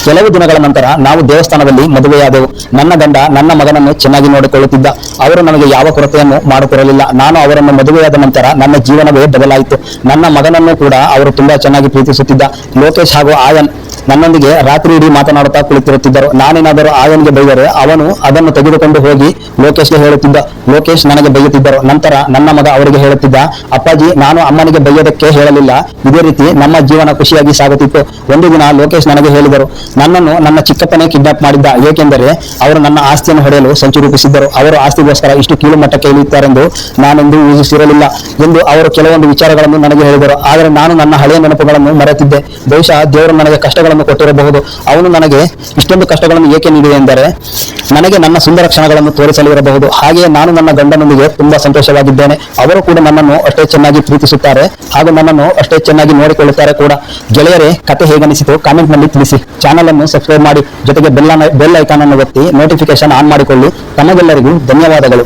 ಕೆಲವು ದಿನಗಳ ನಂತರ ನಾವು ದೇವಸ್ಥಾನದಲ್ಲಿ ಮದುವೆಯಾದೆವು. ನನ್ನ ಗಂಡ ನನ್ನ ಮಗನನ್ನು ಚೆನ್ನಾಗಿ ನೋಡಿಕೊಳ್ಳುತ್ತಿದ್ದ. ಅವರು ನನಗೆ ಯಾವ ಕೊರತೆಯನ್ನು ಮಾಡುತ್ತಿರಲಿಲ್ಲ ನಾನು ಅವರನ್ನು ಮದುವೆಯಾದ ನಂತರ ನನ್ನ ಜೀವನವೇ ಬದಲಾಯಿತು. ನನ್ನ ಮಗನನ್ನು ಕೂಡ ಅವರು ತುಂಬಾ ಚೆನ್ನಾಗಿ ಪ್ರೀತಿಸುತ್ತಿದ್ದ. ಲೋಕೇಶ್ ಹಾಗೂ ಆಯನ್ ನನ್ನೊಂದಿಗೆ ರಾತ್ರಿ ಇಡೀ ಮಾತನಾಡುತ್ತಾ ಕುಳಿತಿರುತ್ತಿದ್ದರು. ನಾನೇನಾದರೂ ಆಯನ್ಗೆ ಬೈದರೆ ಅವನು ಅದನ್ನು ತೆಗೆದುಕೊಂಡು ಹೋಗಿ ಲೋಕೇಶ್ಗೆ ಹೇಳುತ್ತಿದ್ದ. ಲೋಕೇಶ್ ನನಗೆ ಬೈಯುತ್ತಿದ್ದರು. ನಂತರ ನನ್ನ ಮಗ ಅವರಿಗೆ ಹೇಳುತ್ತಿದ್ದ, ಅಪ್ಪಾಜಿ, ನಾನು ಅಮ್ಮನಿಗೆ ಬೈಯೋದಕ್ಕೆ ಹೇಳಲಿಲ್ಲ. ಇದೇ ರೀತಿ ನಮ್ಮ ಜೀವನ ಖುಷಿಯಾಗಿ ಸಾಗುತ್ತಿತ್ತು. ಒಂದು ದಿನ ಲೋಕೇಶ್ ನನಗೆ ಹೇಳಿದರು ನನ್ನನ್ನು ನನ್ನ ಚಿಕ್ಕಪ್ಪನೇ ಕಿಡ್ನಾಪ್ ಮಾಡಿದ್ದ. ಏಕೆಂದರೆ ಅವರು ನನ್ನ ಆಸ್ತಿಯನ್ನು ಹೊಡೆಯಲು ಸಂಚು ರೂಪಿಸಿದ್ದರು. ಅವರು ಆಸ್ತಿಗೋಸ್ಕರ ಇಷ್ಟು ಕೀಳು ಮಟ್ಟಕ್ಕೆ ಇಳಿಯುತ್ತಾರೆಂದು ನಾನೆಂದು ಊಹಿಸಿರಲಿಲ್ಲ ಎಂದು ಅವರು ಕೆಲವೊಂದು ವಿಚಾರಗಳನ್ನು ನನಗೆ ಹೇಳಿದರು. ಆದರೆ ನಾನು ನನ್ನ ಹಳೆಯ ನೆನಪುಗಳನ್ನು ಮರೆತಿದ್ದೆ. ಬಹುಶಃ ದೇವರು ನನಗೆ ಕಷ್ಟಗಳನ್ನು ಕೊಟ್ಟಿರಬಹುದು. ಅವನು ನನಗೆ ಇಷ್ಟೊಂದು ಕಷ್ಟಗಳನ್ನು ಏಕೆ ನೀಡಿದೆ ಎಂದರೆ ನನಗೆ ನನ್ನ ಸುಂದರ ಕ್ಷಣಗಳನ್ನು ತೋರಿಸಲು ಇರಬಹುದು. ಹಾಗೆಯೇ ನಾನು ನನ್ನ ಗಂಡನೊಂದಿಗೆ ತುಂಬಾ ಸಂತೋಷವಾಗಿದ್ದೇನೆ. ಅವರು ಕೂಡ ನನ್ನನ್ನು ಅಷ್ಟೇ ಚೆನ್ನಾಗಿ ಪ್ರೀತಿಸುತ್ತಾರೆ ಹಾಗೂ ನನ್ನನ್ನು ಅಷ್ಟೇ ಚೆನ್ನಾಗಿ ನೋಡಿಕೊಳ್ಳುತ್ತಾರೆ ಕೂಡ. ಗೆಳೆಯರೇ, ಕತೆ ಹೇಗನಿಸಿತು ಕಾಮೆಂಟ್ನಲ್ಲಿ ತಿಳಿಸಿ. ಚಾನಲ್ ಅನ್ನು ಸಬ್ಸ್ಕ್ರೈಬ್ ಮಾಡಿ ಜೊತೆಗೆ ಬೆಲ್ ಬೆಲ್ ಐಕಾನ್ ಅನ್ನು ಒತ್ತಿ ನೋಟಿಫಿಕೇಶನ್ ಆನ್ ಮಾಡಿಕೊಳ್ಳಿ. ತಮಗೆಲ್ಲರಿಗೂ ಧನ್ಯವಾದಗಳು.